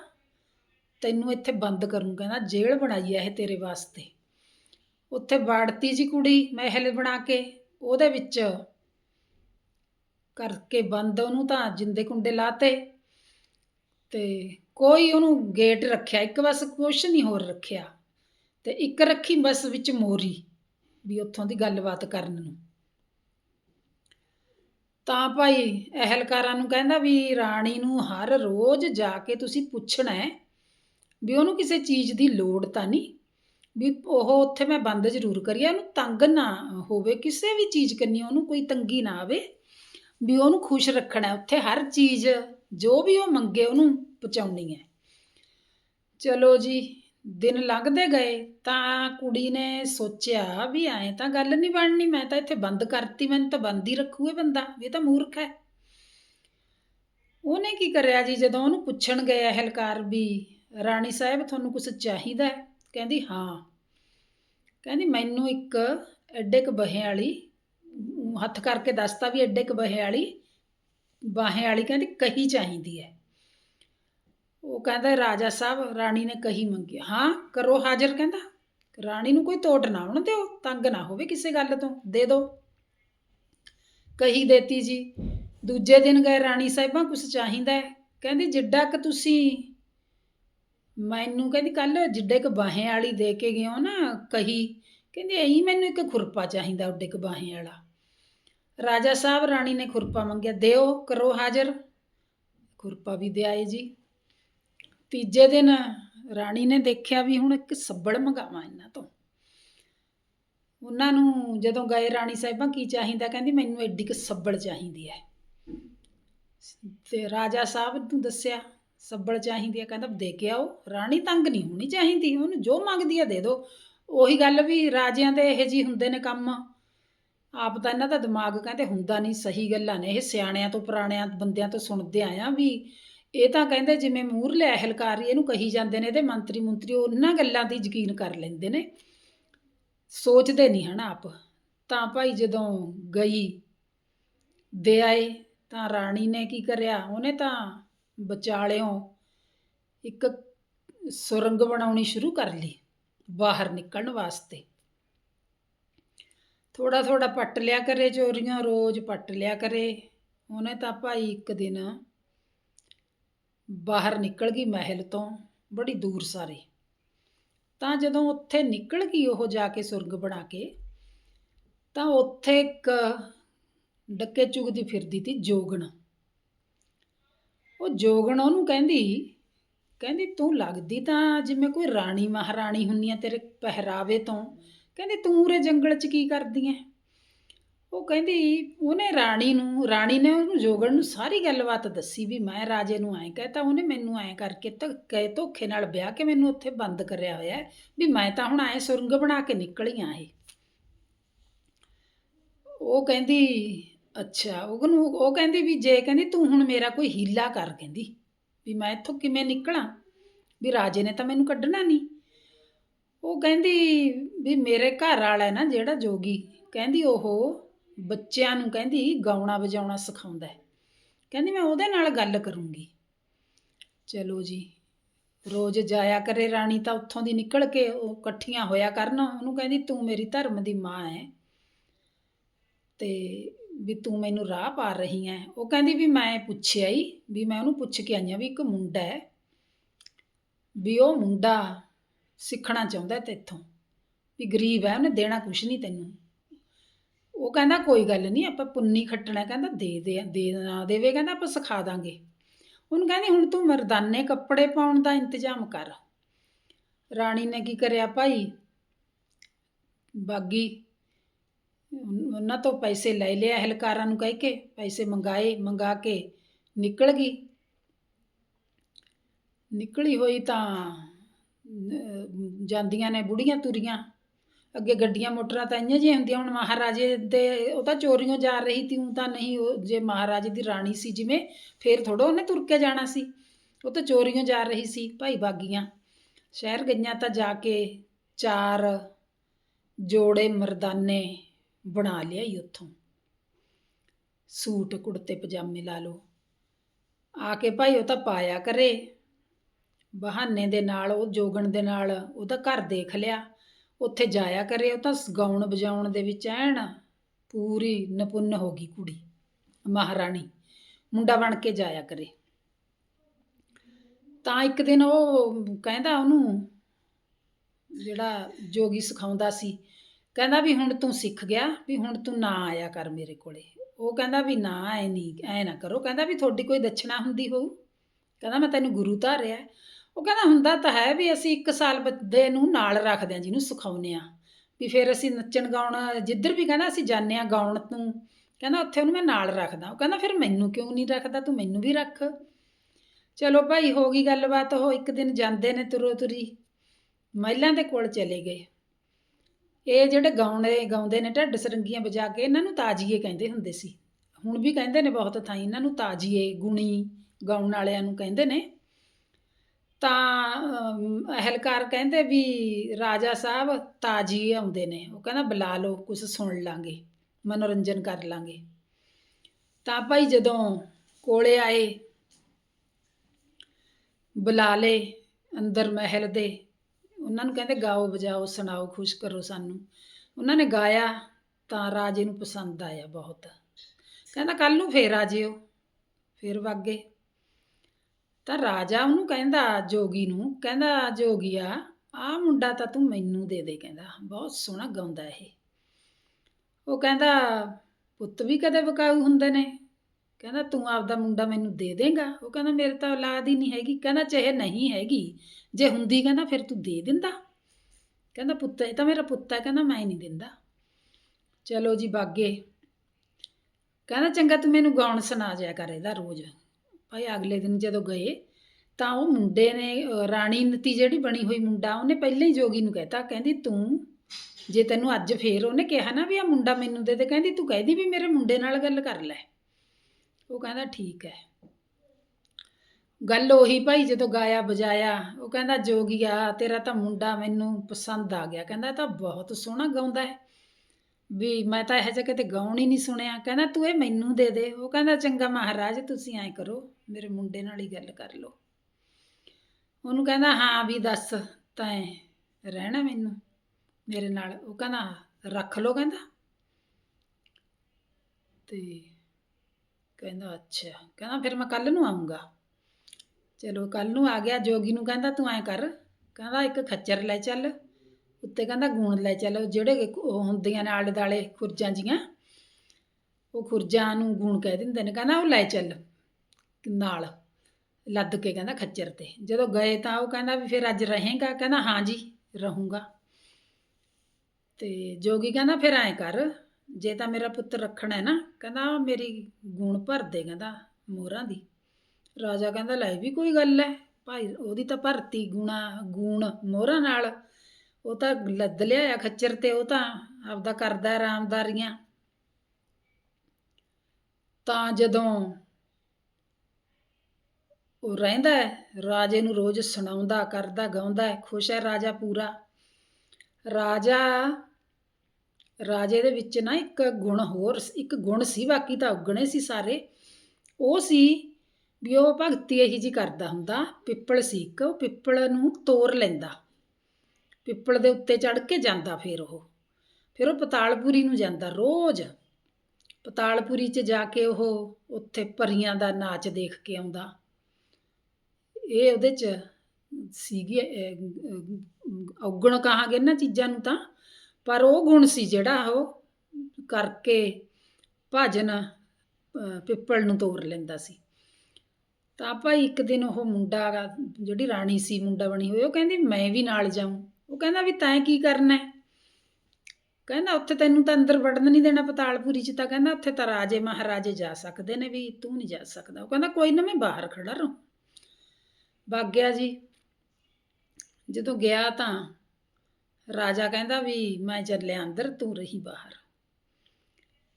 ਤੈਨੂੰ ਇੱਥੇ ਬੰਦ ਕਰੂੰ, ਕਹਿੰਦਾ ਜੇਲ੍ਹ ਬਣਾਈ ਹੈ ਇਹ ਤੇਰੇ ਵਾਸਤੇ। ਉੱਥੇ ਬਾੜਤੀ ਜੀ ਕੁੜੀ ਮਹਿਲ ਬਣਾ ਕੇ, ਉਹਦੇ ਵਿੱਚ ਕਰਕੇ ਬੰਦ ਉਹਨੂੰ ਤਾਂ ਜਿੰਦੇ ਕੁੰਡੇ ਲਾਤੇ। ਤੇ ਕੋਈ ਉਹਨੂੰ ਗੇਟ ਰੱਖਿਆ, ਇੱਕ ਬਸ ਕੁਛ ਨਹੀਂ ਹੋਰ ਰੱਖਿਆ। ਤੇ ਇੱਕ ਰੱਖੀ ਬਸ ਵਿੱਚ ਮੋਰੀ ਵੀ ਉੱਥੋਂ ਦੀ ਗੱਲਬਾਤ ਕਰਨ ਨੂੰ। ਤਾਂ ਭਾਈ ਅਹਿਲਕਾਰਾਂ ਨੂੰ ਕਹਿੰਦਾ ਵੀ ਰਾਣੀ ਨੂੰ ਹਰ ਰੋਜ਼ ਜਾ ਕੇ ਤੁਸੀਂ ਪੁੱਛਣਾ ਹੈ ਵੀ ਉਹਨੂੰ ਕਿਸੇ ਚੀਜ਼ ਦੀ ਲੋੜ ਤਾਂ ਨਹੀਂ। ਵੀ ਉਹ ਉੱਥੇ ਮੈਂ ਬੰਦ ਜ਼ਰੂਰ ਕਰੀਆ ਉਹਨੂੰ ਤੰਗ ਨਾ ਹੋਵੇ, ਕਿਸੇ ਵੀ ਚੀਜ਼ ਕੰਨੀ ਉਹਨੂੰ ਕੋਈ ਤੰਗੀ ਨਾ ਆਵੇ, ਵੀ ਉਹਨੂੰ ਖੁਸ਼ ਰੱਖਣਾ, ਉੱਥੇ ਹਰ ਚੀਜ਼, ਜੋ ਵੀ ਉਹ ਮੰਗੇ ਉਹਨੂੰ ਪਹੁੰਚਾਉਣੀ ਹੈ। ਚਲੋ ਜੀ, ਦਿਨ ਲੰਘਦੇ ਗਏ, ਤਾਂ ਕੁੜੀ ਨੇ ਸੋਚਿਆ ਵੀ ਐਂ ਤਾਂ ਗੱਲ ਨਹੀਂ ਬਣਨੀ, ਮੈਂ ਤਾਂ ਇੱਥੇ ਬੰਦ ਕਰਤੀ, ਮੈਨੂੰ ਤਾਂ ਬੰਦ ਹੀ ਰੱਖੂਏ ਬੰਦਾ ਵੀ ਇਹ ਤਾਂ ਮੂਰਖ ਹੈ। ਉਹਨੇ ਕੀ ਕਰਿਆ ਜੀ, ਜਦੋਂ ਉਹਨੂੰ ਪੁੱਛਣ ਗਏ ਅਹਿਲਕਾਰ ਵੀ, ਰਾਣੀ ਸਾਹਿਬ, ਤੁਹਾਨੂੰ ਕੁਝ ਚਾਹੀਦਾ ਹੈ? ਕਹਿੰਦੀ, ਹਾਂ। ਕਹਿੰਦੀ, ਮੈਨੂੰ ਇੱਕ ਐਡੇ ਕ ਬਹੇ ਵਾਲੀ, ਹੱਥ ਕਰਕੇ ਦੱਸਤਾ ਵੀ ਐਡੇ ਕ ਬਹੇ ਵਾਲੀ, ਬਾਹੇ ਵਾਲੀ ਕਹਿੰਦੀ, ਕਹੀ ਚਾਹੀਦੀ ਹੈ। ਉਹ ਕਹਿੰਦਾ, ਰਾਜਾ ਸਾਹਿਬ, ਰਾਣੀ ਨੇ ਕਹੀ ਮੰਗੀ ਹਾਂ, ਕਰੋ ਹਾਜ਼ਰ, ਕਹਿੰਦਾ। ਰਾਣੀ ਨੂੰ ਕੋਈ ਤੋਟ ਨਾ ਆਉਣ ਦਿਓ, ਤੰਗ ਨਾ ਹੋਵੇ ਕਿਸੇ ਗੱਲ ਤੋਂ, ਦੇ ਦਿਓ ਕਹੀ ਦੇਤੀ ਜੀ। ਦੂਜੇ ਦਿਨ ਗਏ ਰਾਣੀ ਸਾਹਿਬਾਂ ਕੁਝ ਚਾਹੀਦਾ ਹੈ? ਕਹਿੰਦੀ, ਜਿੱਡਾ ਕ ਤੁਸੀਂ ਮੈਨੂੰ ਕਹਿੰਦੀ ਕੱਲ ਜਿੱਡੇ ਕ ਬਾਹੇ ਵਾਲੀ ਦੇ ਕੇ ਗਿਓ ਨਾ ਕਹੀ, ਕਹਿੰਦੀ ਇਹੀ ਮੈਨੂੰ ਇੱਕ ਖੁਰਪਾ ਚਾਹੀਦਾ ਉੱਡੇ ਕ ਬਾਹੇ ਵਾਲਾ। ਰਾਜਾ ਸਾਹਿਬ ਰਾਣੀ ਨੇ ਖੁਰਪਾ ਮੰਗਿਆ, ਦਿਓ, ਕਰੋ ਹਾਜ਼ਰ। ਖੁਰਪਾ ਵੀ ਦੇ ਆਏ ਜੀ। ਤੀਜੇ ਦਿਨ ਰਾਣੀ ਨੇ ਦੇਖਿਆ ਵੀ ਹੁਣ ਇੱਕ ਸੱਬੜ ਮੰਗਾਵਾਂ ਇਹਨਾਂ ਤੋਂ। ਉਹਨਾਂ ਨੂੰ ਜਦੋਂ ਗਏ ਰਾਣੀ ਸਾਹਿਬਾਂ, ਕੀ ਚਾਹੀਦਾ? ਕਹਿੰਦੀ ਮੈਨੂੰ ਐਡੀ ਕੁ ਸੱਬੜ ਚਾਹੀਦੀ ਹੈ। ਤੇ ਰਾਜਾ ਸਾਹਿਬ ਨੂੰ ਦੱਸਿਆ ਸੱਬੜ ਚਾਹੀਦੀ ਆ, ਕਹਿੰਦਾ ਦੇ ਕੇ ਆਓ, ਰਾਣੀ ਤੰਗ ਨਹੀਂ ਹੋਣੀ ਚਾਹੀਦੀ, ਉਹਨੂੰ ਜੋ ਮੰਗਦੀ ਹੈ ਦੇ ਦਿਓ ਉਹੀ ਗੱਲ ਵੀ ਰਾਜਿਆਂ ਦੇ ਇਹੋ ਜਿਹੀ ਹੁੰਦੇ ਨੇ ਕੰਮ। ਆਪ ਤਾਂ ਇਹਨਾਂ ਦਾ ਦਿਮਾਗ ਕਹਿੰਦੇ ਹੁੰਦਾ ਨਹੀਂ, ਸਹੀ ਗੱਲਾਂ ਨੇ। ਇਹ ਸਿਆਣਿਆਂ ਤੋਂ, ਪੁਰਾਣਿਆਂ ਬੰਦਿਆਂ ਤੋਂ ਸੁਣਦੇ ਆਇਆ ਵੀ ਇਹ ਤਾਂ ਕਹਿੰਦੇ ਜਿਵੇਂ ਮੂਹਰਲੇ ਅਹਿਲਕਾਰੀ ਇਹਨੂੰ ਕਹੀ ਜਾਂਦੇ ਨੇ ਇਹਦੇ ਮੰਤਰੀ ਮੰਤਰੀ ਉਹਨਾਂ ਗੱਲਾਂ ਦੀ ਯਕੀਨ ਕਰ ਲੈਂਦੇ ਨੇ। ਸੋਚਦੇ ਨਹੀਂ ਹਨ ਆਪ। ਤਾਂ ਭਾਈ ਜਦੋਂ ਗਈ, ਦੇ ਆਏ, ਤਾਂ ਰਾਣੀ ਨੇ ਕੀ ਕਰਿਆ? ਉਹਨੇ ਤਾਂ ਵਿਚਾਲਿਓਂ ਇੱਕ ਸੁਰੰਗ ਬਣਾਉਣੀ ਸ਼ੁਰੂ ਕਰ ਲਈ ਬਾਹਰ ਨਿਕਲਣ ਵਾਸਤੇ। ਥੋੜਾ ਥੋੜਾ ਪੱਟ ਲਿਆ ਕਰੇ ਚੋਰੀਆਂ, ਰੋਜ਼ ਪੱਟ ਲਿਆ ਕਰੇ। ਉਹਨੇ ਤਾਂ ਭਾਈ ਇੱਕ ਦਿਨ ਬਾਹਰ ਨਿਕਲ ਗਈ ਮਹਿਲ ਤੋਂ, ਬੜੀ ਦੂਰ ਸਾਰੇ। ਤਾਂ ਜਦੋਂ ਉੱਥੇ ਨਿਕਲ ਗਈ ਉਹ ਜਾ ਕੇ ਸੁਰਗ ਬਣਾ ਕੇ, ਤਾਂ ਉੱਥੇ ਇੱਕ ਡੱਕੇ ਚੁਗਦੀ ਫਿਰਦੀ ਤੀ ਜੋਗਣ। ਉਹ ਜੋਗਣ ਉਹਨੂੰ ਕਹਿੰਦੀ ਕਹਿੰਦੀ ਤੂੰ ਲੱਗਦੀ ਤਾਂ ਜਿਵੇਂ ਕੋਈ ਰਾਣੀ ਮਹਾਰਾਣੀ ਹੁੰਨੀ ਆ ਤੇਰੇ ਪਹਿਰਾਵੇ ਤੋਂ। ਕਹਿੰਦੀ ਤੂੰ ਉਰੇ ਜੰਗਲ 'ਚ ਕੀ ਕਰਦੀ ਐ? ਉਹ ਕਹਿੰਦੀ ਉਹਨੇ ਰਾਣੀ ਨੂੰ, ਰਾਣੀ ਨੇ ਉਹਨੂੰ ਜੋਗਣ ਨੂੰ ਸਾਰੀ ਗੱਲਬਾਤ ਦੱਸੀ ਵੀ ਮੈਂ ਰਾਜੇ ਨੂੰ ਐਂ ਕਹਤਾ, ਉਹਨੇ ਮੈਨੂੰ ਐਂ ਕਰਕੇ ਧੱਕੇ ਧੋਖੇ ਨਾਲ ਵਿਆਹ ਕੇ ਮੈਨੂੰ ਉੱਥੇ ਬੰਦ ਕਰਿਆ ਹੋਇਆ ਵੀ ਮੈਂ ਤਾਂ ਹੁਣ ਐਂ ਸੁਰੰਗ ਬਣਾ ਕੇ ਨਿਕਲੀ ਆਂ ਇਹ। ਉਹ ਕਹਿੰਦੀ ਅੱਛਾ ਉਹਨੂੰ ਉਹ ਕਹਿੰਦੀ ਵੀ ਜੇ ਕਹਿੰਦੀ ਤੂੰ ਹੁਣ ਮੇਰਾ ਕੋਈ ਹੀਲਾ ਕਰ ਕਹਿੰਦੀ, ਵੀ ਮੈਂ ਇੱਥੋਂ ਕਿਵੇਂ ਨਿਕਲਾਂ? ਵੀ ਰਾਜੇ ਨੇ ਤਾਂ ਮੈਨੂੰ ਕੱਢਣਾ ਨਹੀਂ। ਉਹ ਕਹਿੰਦੀ ਵੀ ਮੇਰੇ ਘਰ ਵਾਲਾ ਨਾ ਜਿਹੜਾ ਜੋਗੀ, ਕਹਿੰਦੀ ਉਹ ਬੱਚਿਆਂ ਨੂੰ ਕਹਿੰਦੀ ਗਾਉਣਾ ਵਜਾਉਣਾ ਸਿਖਾਉਂਦਾ ਹੈ। ਕਹਿੰਦੀ ਮੈਂ ਉਹਦੇ ਨਾਲ ਗੱਲ ਕਰੂੰਗੀ। ਚਲੋ ਜੀ, ਰੋਜ਼ ਜਾਇਆ ਕਰੇ ਰਾਣੀ ਤਾਂ ਉੱਥੋਂ ਦੀ ਨਿਕਲ ਕੇ ਉਹ ਇਕੱਠੀਆਂ ਹੋਇਆ ਕਰਨ, ਉਹਨੂੰ ਕਹਿੰਦੀ ਤੂੰ ਮੇਰੀ ਧਰਮ ਦੀ ਮਾਂ ਹੈ। ਤੇ ਵੀ ਤੂੰ ਮੈਨੂੰ ਰਾਹ ਪਾ ਰਹੀ ਹੈ ਉਹ ਕਹਿੰਦੀ ਵੀ ਮੈਂ ਪੁੱਛਿਆ ਹੀ ਵੀ ਮੈਂ ਉਹਨੂੰ ਪੁੱਛ ਕੇ ਆਈ ਹਾਂ ਵੀ ਇੱਕ ਮੁੰਡਾ ਹੈ ਵੀ ਉਹ ਮੁੰਡਾ ਸਿੱਖਣਾ ਚਾਹੁੰਦਾ ਤੇਥੋਂ। ਵੀ ਗਰੀਬ ਹੈ ਉਹਨੇ ਦੇਣਾ ਕੁਛ ਨਹੀਂ ਤੈਨੂੰ। ਉਹ ਕਹਿੰਦਾ ਕੋਈ ਗੱਲ ਨਹੀਂ ਆਪਾਂ ਪੁੰਨੀ ਖੱਟਣਾ ਕਹਿੰਦਾ ਦੇ ਦੇ ਦੇ ਨਾ ਦੇਵੇ, ਕਹਿੰਦਾ ਆਪਾਂ ਸਿਖਾ ਦਾਂਗੇ। ਉਹਨੂੰ ਕਹਿੰਦੀ ਹੁਣ ਤੂੰ ਮਰਦਾਨੇ ਕੱਪੜੇ ਪਾਉਣ ਦਾ ਇੰਤਜ਼ਾਮ ਕਰ। ਰਾਣੀ ਨੇ ਕੀ ਕਰਿਆ ਭਾਈ? ਬਾਗੀ ਉਹਨਾਂ ਤੋਂ ਪੈਸੇ ਲੈ ਲਿਆ ਅਹਿਲਕਾਰਾਂ ਨੂੰ ਕਹਿ ਕੇ, ਪੈਸੇ ਮੰਗਾਏ, ਮੰਗਾ ਕੇ ਨਿਕਲ ਗਈ। ਨਿਕਲੀ ਹੋਈ ਤਾਂ ਜਾਂਦੀਆਂ ਨੇ ਬੁੜੀਆਂ ਤੁਰੀਆਂ। ਅੱਗੇ ਗੱਡੀਆਂ ਮੋਟਰਾਂ ਤਾਂ ਇੰਨੀਆਂ ਜਿਹੀਆਂ ਹੁੰਦੀਆਂ, ਹੁਣ ਮਹਾਰਾਜੇ ਦੇ, ਉਹ ਤਾਂ ਚੋਰੀਆਂ ਜਾ ਰਹੀ ਤੀ ਉਹ ਤਾਂ ਨਹੀਂ, ਉਹ ਜੇ ਮਹਾਰਾਜੇ ਦੀ ਰਾਣੀ ਸੀ ਜਿਵੇਂ, ਫੇਰ ਥੋੜਾ ਉਹਨੇ ਤੁਰ ਕੇ ਜਾਣਾ ਸੀ। ਉਹ ਤਾਂ ਚੋਰੀਆਂ ਜਾ ਰਹੀ ਸੀ, ਭਾਈ ਬਾਗੀਆਂ। ਸ਼ਹਿਰ ਗਈਆਂ ਤਾਂ ਜਾ ਕੇ ਚਾਰ ਜੋੜੇ ਮਰਦਾਨੇ ਬਣਾ ਲਿਆਈ ਉੱਥੋਂ। ਸੂਟ ਕੁੜਤੇ ਪਜਾਮੇ ਲਾ ਲਓ। ਆ ਕੇ ਭਾਈ ਉਹ ਤਾਂ ਪਾਇਆ ਕਰੇ। ਬਹਾਨੇ ਦੇ ਨਾਲ, ਉਹ ਜੋਗਣ ਦੇ ਨਾਲ ਉਹਦਾ ਘਰ ਦੇਖ ਲਿਆ। ਉੱਥੇ ਜਾਇਆ ਕਰੇ, ਉਹ ਤਾਂ ਗਾਉਣ ਵਜਾਉਣ ਦੇ ਵਿੱਚ ਐਨ ਪੂਰੀ ਨਿਪੁੰਨ ਹੋ ਗਈ ਕੁੜੀ, ਮਹਾਰਾਣੀ। ਮੁੰਡਾ ਬਣ ਕੇ ਜਾਇਆ ਕਰੇ। ਤਾਂ ਇੱਕ ਦਿਨ ਉਹ ਕਹਿੰਦਾ ਉਹਨੂੰ, ਜਿਹੜਾ ਜੋਗੀ ਸਿਖਾਉਂਦਾ ਸੀ ਕਹਿੰਦਾ ਵੀ ਹੁਣ ਤੂੰ ਸਿੱਖ ਗਿਆ, ਵੀ ਹੁਣ ਤੂੰ ਨਾ ਆਇਆ ਕਰ ਮੇਰੇ ਕੋਲੇ। ਉਹ ਕਹਿੰਦਾ ਵੀ ਨਾ, ਐ ਨਹੀਂ ਐ ਨਾ ਕਰੋ। ਕਹਿੰਦਾ ਵੀ ਤੁਹਾਡੀ ਕੋਈ ਦੱਛਣਾ ਹੁੰਦੀ ਹੋਊ। ਕਹਿੰਦਾ ਮੈਂ ਤੈਨੂੰ ਗੁਰੂ ਧਾਰਿਆ। ਉਹ ਕਹਿੰਦਾ ਹੁੰਦਾ ਤਾਂ ਹੈ ਵੀ ਅਸੀਂ ਇੱਕ ਸਾਲ ਬੱਦੇ ਨੂੰ ਨਾਲ ਰੱਖਦੇ ਹਾਂ, ਜਿਹਨੂੰ ਸਿਖਾਉਂਦੇ ਆ ਵੀ ਫਿਰ ਅਸੀਂ ਨੱਚਣ ਗਾਉਣ, ਜਿੱਧਰ ਵੀ ਕਹਿੰਦਾ ਅਸੀਂ ਜਾਂਦੇ ਆ ਗਾਉਣ ਨੂੰ, ਕਹਿੰਦਾ ਉੱਥੇ ਉਹਨੂੰ ਮੈਂ ਨਾਲ ਰੱਖਦਾ। ਉਹ ਕਹਿੰਦਾ ਫਿਰ ਮੈਨੂੰ ਕਿਉਂ ਨਹੀਂ ਰੱਖਦਾ? ਤੂੰ ਮੈਨੂੰ ਵੀ ਰੱਖ। ਚਲੋ ਭਾਈ, ਹੋ ਗਈ ਗੱਲਬਾਤ। ਉਹ ਇੱਕ ਦਿਨ ਜਾਂਦੇ ਨੇ ਤੁਰੋ ਤੁਰੀ ਮਹਿਲਾਂ ਦੇ ਕੋਲ ਚਲੇ ਗਏ। ਇਹ ਜਿਹੜੇ ਗਾਉਣੇ ਗਾਉਂਦੇ ਨੇ ਢੱਡ ਸਰੰਗੀਆਂ ਵਜਾ ਕੇ ਇਹਨਾਂ ਨੂੰ ਤਾਜੀਏ ਕਹਿੰਦੇ ਹੁੰਦੇ ਸੀ। ਹੁਣ ਵੀ ਕਹਿੰਦੇ ਨੇ ਬਹੁਤ ਥਾਈਂ ਇਹਨਾਂ ਨੂੰ ਤਾਜੀਏ ਗੁਣੀ ਗਾਉਣ ਵਾਲਿਆਂ ਨੂੰ ਕਹਿੰਦੇ ਨੇ। ਤਾਂ ਅਮ, ਅਹਿਲਕਾਰ ਕਹਿੰਦੇ ਵੀ ਰਾਜਾ ਸਾਹਿਬ ਤਾਜੀਏ ਆਉਂਦੇ ਨੇ। ਉਹ ਕਹਿੰਦਾ ਬੁਲਾ ਲਓ ਕੁਝ ਸੁਣ ਲਾਂਗੇ ਮਨੋਰੰਜਨ ਕਰ ਲਾਂਗੇ। ਤਾਂ ਭਾਈ ਜਦੋਂ ਕੋਲੇ ਆਏ ਬੁਲਾ ਲਏ ਅੰਦਰ ਮਹਿਲ ਦੇ ਉਹਨਾਂ ਨੂੰ ਕਹਿੰਦੇ ਗਾਓ, ਵਜਾਓ, ਸੁਣਾਓ, ਖੁਸ਼ ਕਰੋ ਸਾਨੂੰ। ਉਹਨਾਂ ਨੇ ਗਾਇਆ ਤਾਂ ਰਾਜੇ ਨੂੰ ਪਸੰਦ ਆਇਆ ਬਹੁਤ। ਕਹਿੰਦਾ ਕੱਲ ਨੂੰ ਫੇਰ ਆ ਜਿਓ, ਫਿਰ ਵਾਗੇ ਤਾਂ ਰਾਜਾ ਉਹਨੂੰ ਕਹਿੰਦਾ, ਜੋਗੀ ਨੂੰ, ਕਹਿੰਦਾ ਜੋਗੀਆ ਆ ਮੁੰਡਾ ਤਾਂ ਤੂੰ ਮੈਨੂੰ ਦੇ ਦੇ ਕਹਿੰਦਾ, ਬਹੁਤ ਸੋਹਣਾ ਗਾਉਂਦਾ ਇਹ। ਉਹ ਕਹਿੰਦਾ, ਪੁੱਤ ਵੀ ਕਦੇ ਵਿਕਾਊ ਹੁੰਦੇ ਨੇ? ਕਹਿੰਦਾ ਤੂੰ ਆਪਦਾ ਮੁੰਡਾ ਮੈਨੂੰ ਦੇ ਦੇਂਗਾ। ਉਹ ਕਹਿੰਦਾ ਮੇਰੇ ਤਾਂ ਔਲਾਦ ਹੀ ਨਹੀਂ ਹੈਗੀ। ਕਹਿੰਦਾ ਚਾਹੇ ਨਹੀਂ ਹੈਗੀ। ਜੇ ਹੁੰਦੀ ਕਹਿੰਦਾ ਫਿਰ ਤੂੰ ਦੇ ਦਿੰਦਾ। ਕਹਿੰਦਾ ਪੁੱਤ, ਇਹ ਤਾਂ ਮੇਰਾ ਪੁੱਤ ਹੈ। ਕਹਿੰਦਾ ਮੈਂ ਨਹੀਂ ਦਿੰਦਾ। ਚਲੋ ਜੀ ਬਾਗੇ। ਕਹਿੰਦਾ ਚੰਗਾ ਤੂੰ ਮੈਨੂੰ ਗਾਉਣ ਸੁਣਾ ਜਾਇਆ ਕਰ ਇਹਦਾ ਰੋਜ਼। ਭਾਈ ਅਗਲੇ ਦਿਨ ਜਦੋਂ ਗਏ, ਤਾਂ ਉਹ ਮੁੰਡੇ ਨੇ ਰਾਣੀ ਨਤੀ ਜਿਹੜੀ ਬਣੀ ਹੋਈ ਮੁੰਡਾ, ਉਹਨੇ ਪਹਿਲਾਂ ਹੀ ਜੋਗੀ ਨੂੰ ਕਹਿਤਾ, ਕਹਿੰਦੀ ਤੂੰ ਜੇ ਤੈਨੂੰ ਅੱਜ ਫੇਰ ਉਹਨੇ ਕਿਹਾ ਨਾ ਵੀ ਆ ਮੁੰਡਾ ਮੈਨੂੰ ਦੇ ਦੇ, ਕਹਿੰਦੀ ਤੂੰ ਕਹਿਦੀ ਵੀ ਮੇਰੇ ਮੁੰਡੇ ਨਾਲ ਗੱਲ ਕਰ ਲੈ। ਉਹ ਕਹਿੰਦਾ ਠੀਕ ਹੈ। ਗੱਲ ਉਹੀ ਭਾਈ ਜਦੋਂ ਗਾਇਆ ਬਜਾਇਆ ਉਹ ਕਹਿੰਦਾ ਜੋਗੀਆ, ਤੇਰਾ ਤਾਂ ਮੁੰਡਾ ਮੈਨੂੰ ਪਸੰਦ ਆ ਗਿਆ। ਕਹਿੰਦਾ ਇਹ ਤਾਂ ਬਹੁਤ ਸੋਹਣਾ ਗਾਉਂਦਾ ਹੈ। ਵੀ ਮੈਂ ਤਾਂ ਇਹੋ ਜਿਹਾ ਕਿਤੇ ਗਾਉਣ ਹੀ ਨਹੀਂ ਸੁਣਿਆ। ਕਹਿੰਦਾ ਤੂੰ ਇਹ ਮੈਨੂੰ ਦੇ ਦੇ। ਉਹ ਕਹਿੰਦਾ ਚੰਗਾ ਮਹਾਰਾਜ, ਤੁਸੀਂ ਐਂ ਕਰੋ, ਮੇਰੇ ਮੁੰਡੇ ਨਾਲ ਹੀ ਗੱਲ ਕਰ ਲਓ। ਉਹਨੂੰ ਕਹਿੰਦਾ ਹਾਂ ਵੀ ਦੱਸ, ਤੈਂ ਰਹਿਣਾ ਮੈਨੂੰ ਮੇਰੇ ਨਾਲ। ਉਹ ਕਹਿੰਦਾ ਰੱਖ ਲਓ ਕਹਿੰਦਾ। ਤੇ ਕਹਿੰਦਾ, ਅੱਛਾ। ਕਹਿੰਦਾ, ਫਿਰ ਮੈਂ ਕੱਲ ਨੂੰ ਆਉਂਗਾ ਚਲੋ ਕੱਲ ਨੂੰ ਆ ਗਿਆ, ਜੋਗੀ ਨੂੰ ਕਹਿੰਦਾ, ਤੂੰ ਐਂ ਕਰ। ਕਹਿੰਦਾ, ਇੱਕ ਖੱਚਰ ਲੈ ਚੱਲ। ਉੱਤੇ ਕਹਿੰਦਾ ਗੂਣ ਲੈ ਚੱਲ। ਜਿਹੜੇ ਉਹ ਹੁੰਦੀਆਂ ਨੇ ਆਲੇ ਦਾਲੇ ਖੁਰਜਾਂ ਜੀਆਂ, ਉਹ ਖੁਰਜਾਂ ਨੂੰ ਗੂਣ ਕਹਿ ਦਿੰਦੇ ਨੇ। ਕਹਿੰਦਾ, ਉਹ ਲੈ ਚੱਲ। ਨਾਲ ਲੱਦ ਕੇ ਕਹਿੰਦਾ, ਖੱਚਰ ਤੇ। ਜਦੋਂ ਗਏ ਤਾਂ ਉਹ ਕਹਿੰਦਾ ਵੀ, ਫਿਰ ਅੱਜ ਰਹੇਗਾ? ਕਹਿੰਦਾ, ਹਾਂ ਜੀ, ਰਹੂੰਗਾ। ਤੇ ਜੋਗੀ ਕਹਿੰਦਾ, ਫਿਰ ਐਂ ਕਰ। ਜੇ ਤਾਂ ਮੇਰਾ ਪੁੱਤ ਰੱਖਣਾ ਹੈ ਨਾ, ਕਹਿੰਦਾ ਮੇਰੀ ਗੁਣ ਭਰ ਦੇ, ਕਹਿੰਦਾ ਮੋਹਰਾਂ ਦੀ। ਰਾਜਾ ਕਹਿੰਦਾ, ਲੈ ਵੀ ਕੋਈ ਗੱਲ ਹੈ, ਭਾਈ ਉਹਦੀ ਤਾਂ ਭਰਤੀ ਗੁਣਾ, ਗੂਣ ਮੋਹਰਾਂ ਨਾਲ। ਉਹ ਤਾਂ ਲੱਦ ਲਿਆ ਖੱਚਰ ਤੇ, ਉਹ ਤਾਂ ਆਪਦਾ ਕਰਦਾ ਆਰਾਮਦਾਰੀਆਂ। ਤਾਂ ਜਦੋਂ ਉਹ ਰਹਿੰਦਾ ਹੈ, ਰਾਜੇ ਨੂੰ ਰੋਜ਼ ਸੁਣਾਉਂਦਾ, ਕਰਦਾ, ਗਾਉਂਦਾ ਹੈ, ਖੁਸ਼ ਹੈ ਰਾਜਾ ਪੂਰਾ। ਰਾਜਾ ਰਾਜੇ ਦੇ ਵਿੱਚ ਨਾ ਇੱਕ ਗੁਣ ਹੋਰ ਇੱਕ ਗੁਣ ਸੀ ਬਾਕੀ ਤਾਂ ਉਗਣੇ ਸੀ ਸਾਰੇ ਉਹ ਸੀ ਵੀ ਉਹ ਭਗਤੀ ਇਹੀ ਜੀ ਕਰਦਾ ਹੁੰਦਾ ਪਿੱਪਲ ਸੀ ਇੱਕ ਉਹ ਪਿੱਪਲ ਨੂੰ ਤੋੜ ਲੈਂਦਾ ਪਿੱਪਲ ਦੇ ਉੱਤੇ ਚੜ ਕੇ ਜਾਂਦਾ ਫਿਰ ਉਹ ਫਿਰ ਉਹ ਪਤਾਲਪੁਰੀ ਨੂੰ ਜਾਂਦਾ ਰੋਜ਼ ਪਤਾਲਪੁਰੀ 'ਚ ਜਾ ਕੇ ਉਹ ਉੱਥੇ ਪਰੀਆਂ ਦਾ ਨਾਚ ਦੇਖ ਕੇ ਆਉਂਦਾ ਇਹ ਉਹਦੇ 'ਚ ਸੀਗੀ ਔਗਣ ਕਹਾਂਗੇ ਨਾ ਚੀਜ਼ਾਂ ਨੂੰ ਤਾਂ ਪਰ ਉਹ ਗੁਣ ਸੀ ਜਿਹੜਾ ਉਹ ਕਰਕੇ ਭਜਨ ਪਿੱਪਲ ਨੂੰ ਤੋੜ ਲੈਂਦਾ ਸੀ। ਤਾਂ ਭਾਈ ਇੱਕ ਦਿਨ ਉਹ ਮੁੰਡਾ ਜਿਹੜੀ ਰਾਣੀ ਸੀ, ਮੁੰਡਾ ਬਣੀ ਹੋਈ, ਉਹ ਕਹਿੰਦੀ, ਮੈਂ ਵੀ ਨਾਲ ਜਾਊਂ। ਉਹ ਕਹਿੰਦਾ ਵੀ, ਤੈਂ ਕੀ ਕਰਨਾ ਕਹਿੰਦਾ, ਉੱਥੇ ਤੈਨੂੰ ਤਾਂ ਅੰਦਰ ਵੜਨ ਨਹੀਂ ਦੇਣਾ ਪਤਾਲਪੁਰੀ 'ਚ ਤਾਂ। ਕਹਿੰਦਾ, ਉੱਥੇ ਤਾਂ ਰਾਜੇ ਮਹਾਰਾਜੇ ਜਾ ਸਕਦੇ ਨੇ ਵੀ, ਤੂੰ ਨਹੀਂ ਜਾ ਸਕਦਾ। ਉਹ ਕਹਿੰਦਾ, ਕੋਈ ਨਾ, ਮੈਂ ਬਾਹਰ ਖੜਾ ਰਹੂੰ। ਵਗ ਗਿਆ ਜੀ। ਜਦੋਂ ਗਿਆ ਤਾਂ ਰਾਜਾ ਕਹਿੰਦਾ ਵੀ ਮੈਂ ਚੱਲਿਆ ਅੰਦਰ, ਤੂੰ ਰਹੀ ਬਾਹਰ।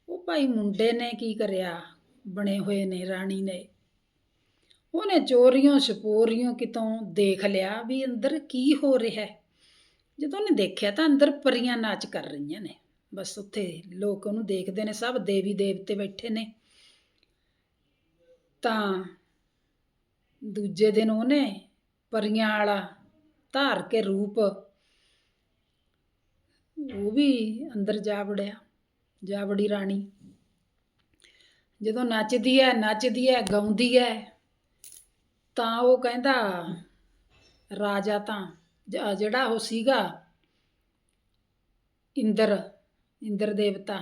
ਉਹ ਭਾਈ ਮੁੰਡੇ ਨੇ ਕੀ ਕਰਿਆ? ਬਣੇ ਹੋਏ ਨੇ, ਰਾਣੀ ਨੇ। ਉਹਨੇ ਚੋਰੀਆਂ, ਛਪੋਰੀਆਂ ਕਿਤੋਂ ਦੇਖ ਲਿਆ ਵੀ ਅੰਦਰ ਕੀ ਹੋ ਰਿਹਾ ਹੈ। ਜਦੋਂ ਉਹਨੇ ਦੇਖਿਆ ਤਾਂ ਅੰਦਰ ਪਰੀਆਂ ਨਾਚ ਕਰ ਰਹੀਆਂ ਨੇ। ਬਸ ਉੱਥੇ ਲੋਕ ਉਹਨੂੰ ਦੇਖਦੇ ਨੇ, ਸਭ ਦੇਵੀ ਦੇਵਤੇ ਬੈਠੇ ਨੇ। ਤਾਂ ਦੂਜੇ ਦਿਨ ਉਹਨੇ ਪਰੀਆਂ ਵਾਲਾ ਧਾਰ ਕੇ ਰੂਪ ਉਹ ਵੀ ਅੰਦਰ ਜਾ ਵੜਿਆ, ਜਾ ਵੜੀ ਰਾਣੀ। ਜਦੋਂ ਨੱਚਦੀ ਹੈ ਨੱਚਦੀ ਹੈ ਗਾਉਂਦੀ ਹੈ ਤਾਂ ਉਹ ਕਹਿੰਦਾ, ਰਾਜਾ ਤਾਂ ਜਿਹੜਾ ਉਹ ਸੀਗਾ, ਇੰਦਰ ਇੰਦਰ ਦੇਵਤਾ,